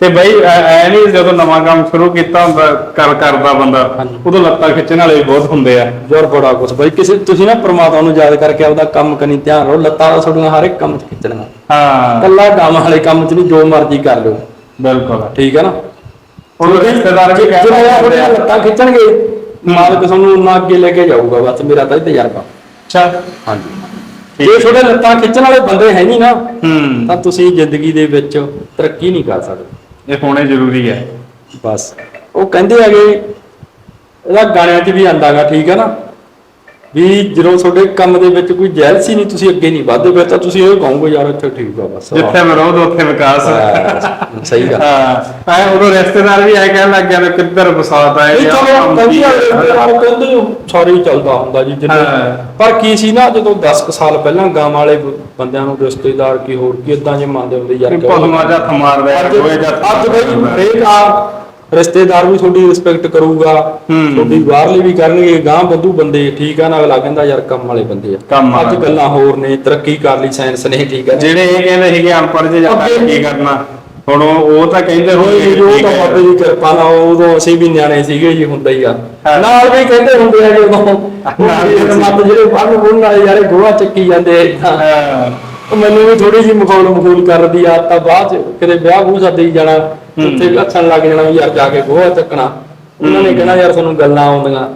ਤੇ ਬਈ ਐ ਨਹੀਂ ਜਦੋਂ ਨਵਾਂ ਕੰਮ ਸ਼ੁਰੂ ਕੀਤਾ ਹੁੰਦਾ ਕਰ ਕਰਦਾ ਬੰਦਾ ਹਾਂਜੀ। ਉਦੋਂ ਲੱਤਾਂ ਖਿੱਚਣ ਵਾਲੇ ਵੀ ਬਹੁਤ ਹੁੰਦੇ ਆ। ਜੋਰ ਬੜਾ ਕੁਛ। ਬਾਈ ਕਿਸੇ ਤੁਸੀਂ ਨਾ ਪ੍ਰਮਾਤਮਾ ਨੂੰ ਯਾਦ ਕਰਕੇ ਆਪਦਾ ਕੰਮ ਕਰਨੀ ਧਿਆਨ ਰਹੋ ਲੱਤਾਂ ਦਾ ਤੁਹਾਡੀਆਂ ਹਰ ਇੱਕ ਕੰਮ 'ਚ ਖਿੱਚਣੀਆਂ ਹਾਂ। ਕੱਲਾ ਕੰਮ ਵਾਲੇ ਕੰਮ 'ਚ ਨਹੀਂ ਜੋ ਮਰਜ਼ੀ ਕਰ ਲਓ। ਬਿਲਕੁਲ। ਠੀਕ ਹੈ ਨਾ? ਹੁਣ ਰਿਸ਼ਤੇਦਾਰ ਵੀ ਜੇ ਕਹਿੰਦੇ ਤੁਹਾਡੀਆਂ ਲੱਤਾਂ ਖਿੱਚਣਗੇ ਮਾਲਕ ਤੁਹਾਨੂੰ ਉਹਨਾਂ ਅੱਗੇ ਲੈ ਕੇ ਜਾਊਗਾ। ਬਸ ਮੇਰਾ ਤਾਂ ਇਹ ਤਜਰਬਾ। ਅੱਛਾ। ਹਾਂਜੀ। ਜੇ ਤੁਹਾਡੇ ਲੱਤਾਂ ਖਿੱਚਣ ਵਾਲੇ ਬੰਦੇ ਹੈ ਨਹੀਂ ਨਾ ਹੂੰ। ਤਾਂ ਤੁਸੀਂ ਜ਼ਿੰਦਗੀ ਦੇ ਵਿੱਚ ਤਰੱਕੀ ਨਹੀਂ ਕਰ ਸਕਦੇ। ਇਹ ਹੋਣੇ ਜ਼ਰੂਰੀ ਹੈ। ਬਸ। ਉਹ ਕਹਿੰਦੇ ਹੈਗੇ ਇਹਦਾ ਗਾਣਿਆਂ 'ਚ ਵੀ ਆਂਦਾਗਾ ਠੀਕ ਹੈ ਨਾ? ਵੀ ਜਦੋਂ ਤੁਹਾਡੇ ਕੰਮ ਦੇ ਵਿੱਚ ਕੋਈ ਜੈਲਸੀ ਨਹੀਂ ਤੁਸੀਂ ਅੱਗੇ ਨਹੀਂ ਵਧਦੇ ਫਿਰ ਤਾਂ ਤੁਸੀਂ ਇਹ ਕਹੋਗੇ ਯਾਰ ਇੱਥੇ ਠੀਕ ਆ ਬਸ ਜਿੱਥੇ ਵਿਰੋਧ ਉੱਥੇ ਵਿਕਾਸ ਹਾਂ, ਸਹੀ ਗੱਲ ਹਾਂ ਐ ਉਦੋਂ ਰਿਸ਼ਤੇਦਾਰ ਵੀ ਐ ਕਹਿਣ ਲੱਗ ਗਿਆ ਕਿੱਧਰ ਬਸਾਤ ਜਾਂ ਚਲੋ ਕਹਿੰਦੀ ਕੀ ਆ ਹੈ। ਯਾਰ ਕਹਿੰਦੇ ਸਾਰੇ ਹੀ ਚੱਲਦਾ ਹੁੰਦਾ ਜੀ ਜਿੰਨੇ ਹਾਂ। ਪਰ ਕੀ ਸੀ ਨਾ ਜਦੋਂ 10 ਕੁ ਸਾਲ ਪਹਿਲਾਂ ਗਾਂ ਵਾਲੇ ਬੰਦਿਆਂ ਨੂੰ ਰਿਸ਼ਤੇਦਾਰ ਕੀ ਹੋਰ ਕੀ ਇਦਾਂ ਜੇ ਮੰਨਦੇ ਹੁੰਦੇ ਯਾਰ ਵੀ ਪਸ਼ੂਆਂ ਦਾ ਹੱਥ ਮਾਰਦਾ ਹੈ ਕੋਈ ਜਾਂ ਅੱਜ ਬਈ ਹਰੇਕ ਆ ਰਿਸ਼ਤੇਦਾਰ ਵੀ ਤੁਹਾਡੀ ਰਿਸਪੈਕਟ ਕਰੂਗਾ। ਤੁਹਾਡੀ ਬਾਹਰਲੇ ਵੀ ਕਰਨਗੇ ਗਾਂ ਬੰਦੂ ਬੰਦੇ ਠੀਕ ਆ ਨਾ ਅਗਲਾ ਕਹਿੰਦਾ ਯਾਰ ਕੰਮ ਵਾਲੇ ਬੰਦੇ ਆ ਕੰਮ ਅੱਜ। ਗੱਲਾਂ ਹੋਰ ਨੇ ਤਰੱਕੀ ਕਰ ਲਈ ਸਾਇੰਸ ਨੇ ਠੀਕ ਆ ਜਿਹੜੇ ਇਹ ਕਹਿੰਦੇ ਸੀਗੇ ਅਨਪੜ੍ਹ ਜੇ ਜਾਂ ਅੱਗੇ- ਕੀ ਕਰਨਾ ਹੁਣ ਉਹ ਉਹ ਤਾਂ ਕਹਿੰਦੇ ਹੋਏ ਜੋ ਤਾਂ ਬਾਬੇ ਦੀ ਕਿਰਪਾ ਨਾਲ ਉਦੋਂ ਅਸੀਂ ਵੀ ਨਿਆਣੇ ਸੀਗੇ ਜੀ ਹੁੰਦਾ ਹੀ ਆ। ਨਾਲ ਵੀ ਕਹਿੰਦੇ ਹੁੰਦੇ ਆ ਜਦੋਂ ਨਾਲ ਸੀ। ਮੱਤ ਜਿਹੜੇ ਵਾਲੇ ਯਾਰੇ ਗੋਹਾ ਚੱਕੀ ਜਾਂਦੇ। ਹਾਂ ਉਹ ਮੈਨੂੰ ਵੀ ਥੋੜੀ ਜਿਹੀ ਮਖੌਲ ਮਖੌਲ ਕਰਦੀ ਆ ਤਾਂ ਬਾਅਦ ਚ। ਕਿਤੇ ਵਿਆਹ ਬੂਹ ਸੱਦੇ ਹੀ ਜਾਣਾ ਉੱਥੇ ਵੀ ਹੱਥਣ ਲੱਗ ਜਾਣਾ ਵੀ ਯਾਰ ਜਾ ਕੇ ਗੋਹਾ ਚੱਕਣਾ। ਉਹਨਾਂ ਨੇ ਕਹਿਣਾ ਯਾਰ ਤੁਹਾਨੂੰ ਗੱਲਾਂ ਆਉਂਦੀਆਂ।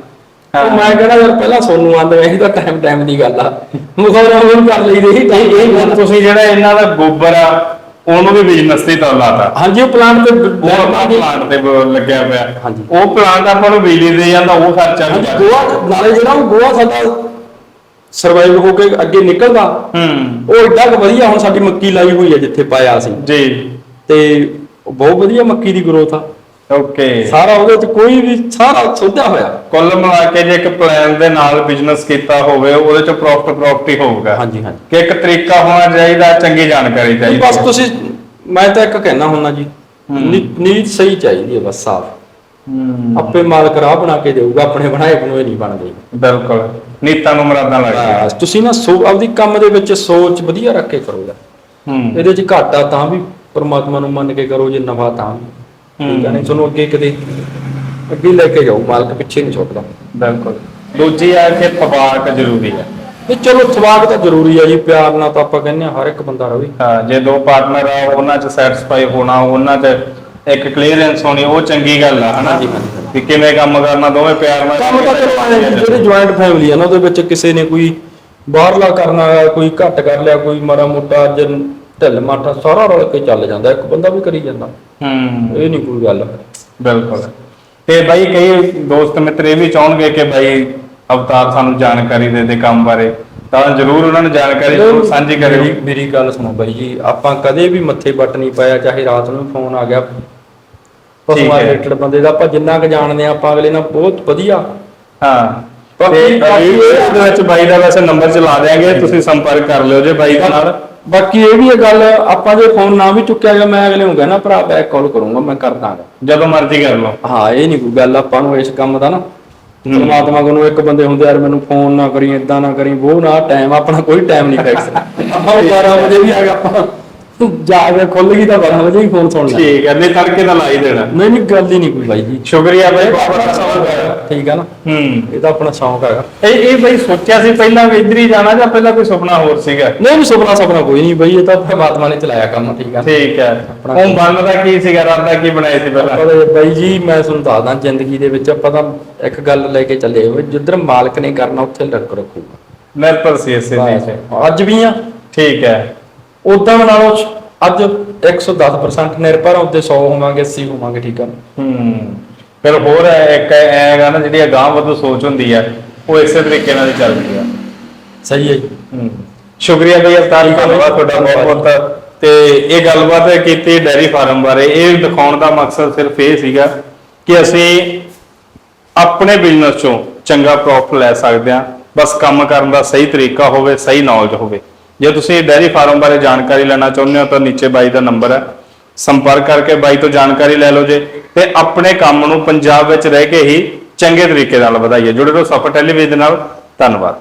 ਉਹ ਮੈਂ ਕਹਿਣਾ ਯਾਰ ਪਹਿਲਾਂ ਸੋਨੂੰ ਆਂਦੇ ਇਹ ਤਾਂ ਟਾਈਮ ਟਾਈਮ ਦੀ ਗੱਲ ਆ। ਮਖੌਲ ਮਖੌਲ ਕਰ ਲਈਦੇ ਸੀ ਤਾਂ ਇਹ ਹੁਣ ਤੁਸੀਂ ਜਿਹੜਾ ਇਹਨਾਂ ਦਾ ਗੋਬਰ ਆ ਉਹਨੂੰ ਵੀ ਬਿਜ਼ਨਸ ਤੇ ਤੌਰ ਲਾਤਾ। ਹਾਂਜੀ ਉਹ ਪਲਾਂਟ ਤੇ ਉਹ ਆਪਣਾ ਪਲਾਂਟ ਤੇ ਬ- ਲੱਗਿਆ ਪਿਆ। ਹਾਂਜੀ। ਉਹ ਪਲਾਂਟ ਆਪਾਂ ਨੂੰ ਬਿਜਲੀ ਦੇ ਜਾਂਦਾ ਉਹ ਖਰਚਾ ਵੀ ਜਾਂਦਾ। ਗੋਆ ਨਾਲੇ ਜਿਹੜਾ ਉਹ ਗੋਆ ਸਾਡਾ ਸਰਵਾਈਵ ਹੋ ਕੇ ਅੱਗੇ ਨਿਕਲਦਾ। ਹੂੰ। ਉਹ ਏਡਾ ਕੁ ਵਧੀਆ ਹੁਣ ਸਾਡੀ ਮੱਕੀ ਲਾਈ ਹੋਈ ਹੈ ਜਿੱਥੇ ਪਾਇਆ ਸੀ। ਜੀ। ਤੇ ਬਹੁਤ ਵਧੀਆ ਮੱਕੀ ਦੀ ਗਰੋਥ ਆ। ਓਕੇ। ਸਾਰਾ ਉਹਦੇ ਚ ਕੋਈ ਵੀ ਸਾਰਾ ਸੋਧਿਆ ਹੋਇਆ। ਕੁੱਲ ਮਿਲਾ ਕੇ ਜੇ ਇੱਕ ਪਲਾਨ ਦੇ ਨਾਲ ਬਿਜ਼ਨਸ ਕੀਤਾ ਹੋਵੇ ਉਹਦੇ ਚ ਪ੍ਰੋਫਿਟ ਹੀ ਹੋਊਗਾ। ਹਾਂਜੀ ਹਾਂਜੀ। ਕਿ ਇੱਕ ਤਰੀਕਾ ਹੋਣਾ ਚਾਹੀਦਾ ਚੰਗੀ ਜਾਣਕਾਰੀ ਚਾਹੀਦੀ ਬਸ ਤੁਸੀਂ ਮੈਂ ਤਾਂ ਇੱਕ ਕਹਿਣਾ ਹੁੰਦਾ ਜੀ। ਨੀਤ ਸਹੀ ਚਾਹੀਦੀ ਹੈ ਬਸ ਸਾਫ਼। ਆਪੇ ਮਾਲਕ ਰਾਹ ਬਣਾ ਕੇ ਦੇਊਗਾ ਆਪਣੇ ਬਣਾਏ ਬਣੋਏ ਨਹੀਂ ਬਣਦੇ। ਬਿਲਕੁਲ ਨੀਤਾਂ ਨੂੰ ਮਰਾਦਾਂ ਲੱਗਦੀਆਂ ਤੁਸੀਂ ਨਾ ਸੋ ਆਪਦੀ ਕੰਮ ਦੇ ਵਿੱਚ ਸੋਚ ਵਧੀਆ ਰੱਖ ਕੇ ਕਰੋ ਯਾਰ। ਹੂੰ। ਇਹਦੇ ਚ ਘਾਟਾ ਤਾਂ ਵੀ ਪ੍ਰਮਾਤਮਾ ਨੂੰ ਮੰਨ ਕੇ ਕਰੋ ਜੇ ਨਫਾ ਤਾਂ ਠੀਕ ਹੈ ਨਹੀਂ ਤੁਹਾਨੂੰ ਅੱਗੇ ਕਦੇ ਅੱਗੇ ਲੈ ਕੇ ਜਾਓ ਮਾਲਕ ਪਿੱਛੇ ਨਹੀਂ ਛੁੱਟਦਾ ਬਿਲਕੁਲ। ਦੂਜੀ ਆ ਕਿ ਤਬਾਕ ਜ਼ਰੂਰੀ ਹੈ ਨਹੀਂ ਚਲੋ ਸਵਾਗ ਤਾਂ ਜ਼ਰੂਰੀ ਹੈ ਜੀ ਪਿਆਰ ਨਾਲ ਤਾਂ ਆਪਾਂ ਕਹਿੰਦੇ ਹਰ ਇੱਕ ਬੰਦਾ ਰਵੇ। ਹਾਂ ਜੇ ਦੋ ਪਾਰਟਨਰ ਆ ਉਹਨਾਂ ਚ ਸੈਟੀਸਫਾਈ ਹੋਣਾ ਉਹਨਾਂ ਚ ਇੱਕ ਕਲੀਅਰੈਂਸ ਹੋਣੀ ਉਹ ਚੰਗੀ ਗੱਲ ਆ ਹਨਾ? ਹਾਂਜੀ, ਹਾਂਜੀ, ਹਾਂਜੀ। ਵੀ ਕਿਵੇਂ ਕੰਮ ਕਰਨਾ ਦੋਵੇਂ ਪਿਆਰ ਨਾਲ ਕੰਮ ਤਾਂ ਚਲੋ ਜੀ, ਜਿਹੜੇ ਜੁਆਇੰਟ ਫੈਮਿਲੀ ਆ ਨਾ ਉਹਦੇ ਵਿੱਚ ਕਿਸੇ ਨੇ ਕੋਈ ਬਾਹਰਲਾ ਕਰਨਾ ਕੋਈ ਘੱਟ ਕਰ ਲਿਆ ਕੋਈ ਮਾੜਾ ਮੋਟਾ ਅੱਜ ਢਿੱਲ ਮਾਠਾ ਸਾਰਾ ਰਲ ਕੇ ਚੱਲ ਜਾਂਦਾ ਇੱਕ ਬੰਦਾ ਵੀ ਕਰੀ ਜਾਂਦਾ। ਹੂੰ। ਇਹ ਨਹੀਂ ਕੋਈ ਗੱਲ। ਬਿਲਕੁਲ। ਤੇ ਬਾਈ ਕਈ ਦੋਸਤ ਮਿੱਤਰ ਇਹ ਵੀ ਚਾਹਣਗੇ ਕਿ ਬਾਈ ਅਵਤਾਰ ਸਾਨੂੰ ਜਾਣਕਾਰੀ ਦੇ ਦੇ ਕੰਮ ਬਾਰੇ ਤਾਂ ਜਰੂਰ ਉਹਨਾਂ ਨੂੰ ਜਾਣਕਾਰੀ ਜ਼ਰੂਰ ਸਾਂਝੀ ਕਰਿਓ। ਮੇਰੀ- ਮੇਰੀ ਗੱਲ ਸੁਣੋ ਬਾਈ ਜੀ ਆਪਾਂ ਕਦੇ ਵੀ ਮੱਥੇ ਵੱਟ ਨਹੀਂ ਪਾਇਆ ਚਾਹੇ ਰਾਤ ਨੂੰ ਫੋਨ ਆ ਗਿਆ ਠੀਕ ਪਸ਼ੂਆਂ ਹੈ। ਰਿਲੇਟਡ ਬੰਦੇ ਦਾ ਆਪਾਂ ਜਿੰਨਾ ਕੁ ਜਾਣਦੇ ਆ ਆਪਾਂ ਅਗਲੇ ਨਾਲ ਬਹੁਤ ਵਧੀਆ। ਹਾਂ। ਬਾਕੀ- ਤੇ ਬਾਕੀ ਇਹ- ਇਹਦੇ ਵਿੱਚ ਬਾਈ ਦਾ ਵੈਸੇ ਨੰਬਰ ਚਲਾ ਦਿਆਂਗੇ ਤੁਸੀਂ ਸੰਪਰਕ ਕਰ ਲਿਓ ਜੇ ਬਾਈ ਦੇ ਨਾਲ। ਬਾਕੀ ਇਹ ਵੀ ਇਹ ਗੱਲ ਆਪਾਂ ਜੇ ਫੋਨ ਨਾ ਵੀ ਚੁੱਕਿਆ ਗਿਆ ਮੈਂ ਅਗਲੇ ਨੂੰ ਕਹਿਣਾ ਭਰਾ ਬੈਕ ਕਾਲ ਕਰੂੰਗਾ ਮੈਂ ਕਰ ਦਾਂਗਾ। ਜਦੋਂ ਮਰਜ਼ੀ ਕਰ ਲਓ। ਹਾਂ ਇਹ ਨਹੀਂ ਕੋਈ ਗੱਲ ਆਪਾਂ ਨੂੰ ਇਸ ਕੰਮ ਦਾ ਨਾ ਪਰਮਾਤਮਾ ਕੋਲੋਂ ਇੱਕ ਬੰਦੇ ਹੁੰਦੇ ਯਾਰ ਮੈਨੂੰ ਫੋਨ ਨਾ ਕਰੀ ਇਦਾਂ ਨਾ ਕਰੀ ਉਹ ਨਾ ਟਾਈਮ ਆਪਣਾ ਕੋਈ ਟਾਈਮ ਨਹੀਂ ਫਿਕਸ ਆਪਾਂ 12 ਵਜੇ ਵੀ ਆ ਆਪਾਂ। ਜਾ ਕੇ ਖੁੱਲ ਗਈ ਤਾਂ 12 ਵਜੇ ਹੀ ਫੋਨ ਸੁਣਨਾ ਠੀਕ ਹੈ ਨਹੀਂ ਤੜਕੇ ਦਾ ਲਾ ਹੀ ਦੇਣਾ। ਨਹੀਂ ਨਹੀਂ ਗੱਲ ਹੀ ਨਹੀਂ ਕੋਈ ਬਾਈ ਜੀ। ਸ਼ੁਕਰੀਆ ਬਾਈ। ਬਹੁਤ ਸ਼ੌਂਕ ਹੈ। ਠੀਕ ਆ ਨਾ? ਹੂੰ। ਇਹ ਤਾਂ ਆਪਣਾ ਸ਼ੌਂਕ ਹੈਗਾ। ਇਹ ਇਹ ਬਾਈ ਸੋਚਿਆ ਸੀ ਪਹਿਲਾਂ ਵੀ ਇੱਧਰ ਹੀ ਜਾਣਾ ਜਾਂ ਪਹਿਲਾਂ ਕੋਈ ਸੁਪਨਾ ਹੋਰ ਸੀਗਾ? ਨਹੀਂ ਨਹੀਂ ਸੁਪਨਾ ਸੁਪਨਾ ਕੋਈ ਨਹੀਂ ਬਾਈ ਇਹ ਤਾਂ ਪਰਮਾਤਮਾ ਨੇ ਚਲਾਇਆ ਕੰਮ ਠੀਕ ਆ ਠੀਕ ਹੈ। ਉਹ ਬਣਦਾ ਕੀ ਸੀਗਾ ਰੱਬ ਦਾ ਕੀ ਬਣਾਇਆ ਸੀ ਪਹਿਲਾਂ? ਪਰ ਬਾਈ ਜੀ ਮੈਂ ਤੁਹਾਨੂੰ ਦੱਸਦਾ ਜ਼ਿੰਦਗੀ ਦੇ ਵਿੱਚ ਆਪਾਂ ਤਾਂ ਇੱਕ ਗੱਲ ਲੈ ਕੇ ਚੱਲੇ ਹੋਏ ਜਿੱਧਰ ਮਾਲਕ ਨੇ ਕਰਨਾ ਉੱਥੇ ਲੜਕ ਰੱਖੂਗਾ। ਨਿਰਭਰ ਸੀ ਇਸੇ ਦੀ ਤੇ। ਅੱਜ ਵੀ ਆ। ਠੀਕ ਹੈ। ਉਦਾਂ ਨਾਲੋਂ ਅੱਜ 110% ਨਿਰਭਰ ਉੱਤੇ 100 ਹੋਵਾਂਗੇ 80 ਹੋਵਾਂਗੇ ਠੀਕ ਆ। ਹੂੰ ਫਿਰ ਹੋਰ ਹੈ ਇੱਕ ਐਗਾ ਨਾ ਜਿਹੜੀ ਅਗਾਂਹ ਵਧੂ ਸੋਚ ਹੁੰਦੀ ਆ ਉਹ ਇਸੇ ਤਰੀਕੇ ਨਾਲ ਚੱਲਦੀ ਆ। ਸਹੀ ਹੈ ਜੀ। ਹੂੰ ਸ਼ੁਕਰੀਆ ਬਈ ਅਵਤਾਰ ਧੰਨਵਾਦ ਤੁਹਾਡਾ ਬਹੁਤ ਬਹੁਤ। ਤੇ ਇਹ ਗੱਲਬਾਤ ਕੀਤੀ ਡੈਰੀ ਫਾਰਮ ਬਾਰੇ ਇਹ ਦਿਖਾਉਣ ਦਾ ਮਕਸਦ ਸਿਰਫ ਇਹ ਸੀਗਾ ਕਿ ਅਸੀਂ ਆਪਣੇ ਬਿਜ਼ਨਸ ਚੋਂ ਚੰਗਾ ਪ੍ਰੋਫਿਟ ਲੈ ਸਕਦੇ ਹਾਂ। ਬਸ ਕੰਮ ਕਰਨ ਦਾ ਸਹੀ ਤਰੀਕਾ ਹੋਵੇ ਸਹੀ ਨੌਲੇਜ ਹੋਵੇ। ਜੇ ਤੁਸੀਂ ਡੈਰੀ ਫਾਰਮ ਬਾਰੇ ਜਾਣਕਾਰੀ ਲੈਣਾ ਚਾਹੁੰਦੇ ਹੋ ਤਾਂ ਨੀਚੇ ਬਾਈ ਦਾ ਨੰਬਰ ਹੈ। ਸੰਪਰਕ ਕਰਕੇ ਬਾਈ ਤੋਂ ਜਾਣਕਾਰੀ ਲੈ ਲਓ ਜੇ। ਤੇ ਆਪਣੇ ਕੰਮ ਨੂੰ ਪੰਜਾਬ ਵਿੱਚ ਰਹਿ ਕੇ ਹੀ ਚੰਗੇ ਤਰੀਕੇ ਨਾਲ ਵਧਾਈਏ। ਜੁੜੇ ਰਹੋ ਸਫਰ ਟੈਲੀਵਿਜ਼ਨ ਨਾਲ। ਧੰਨਵਾਦ।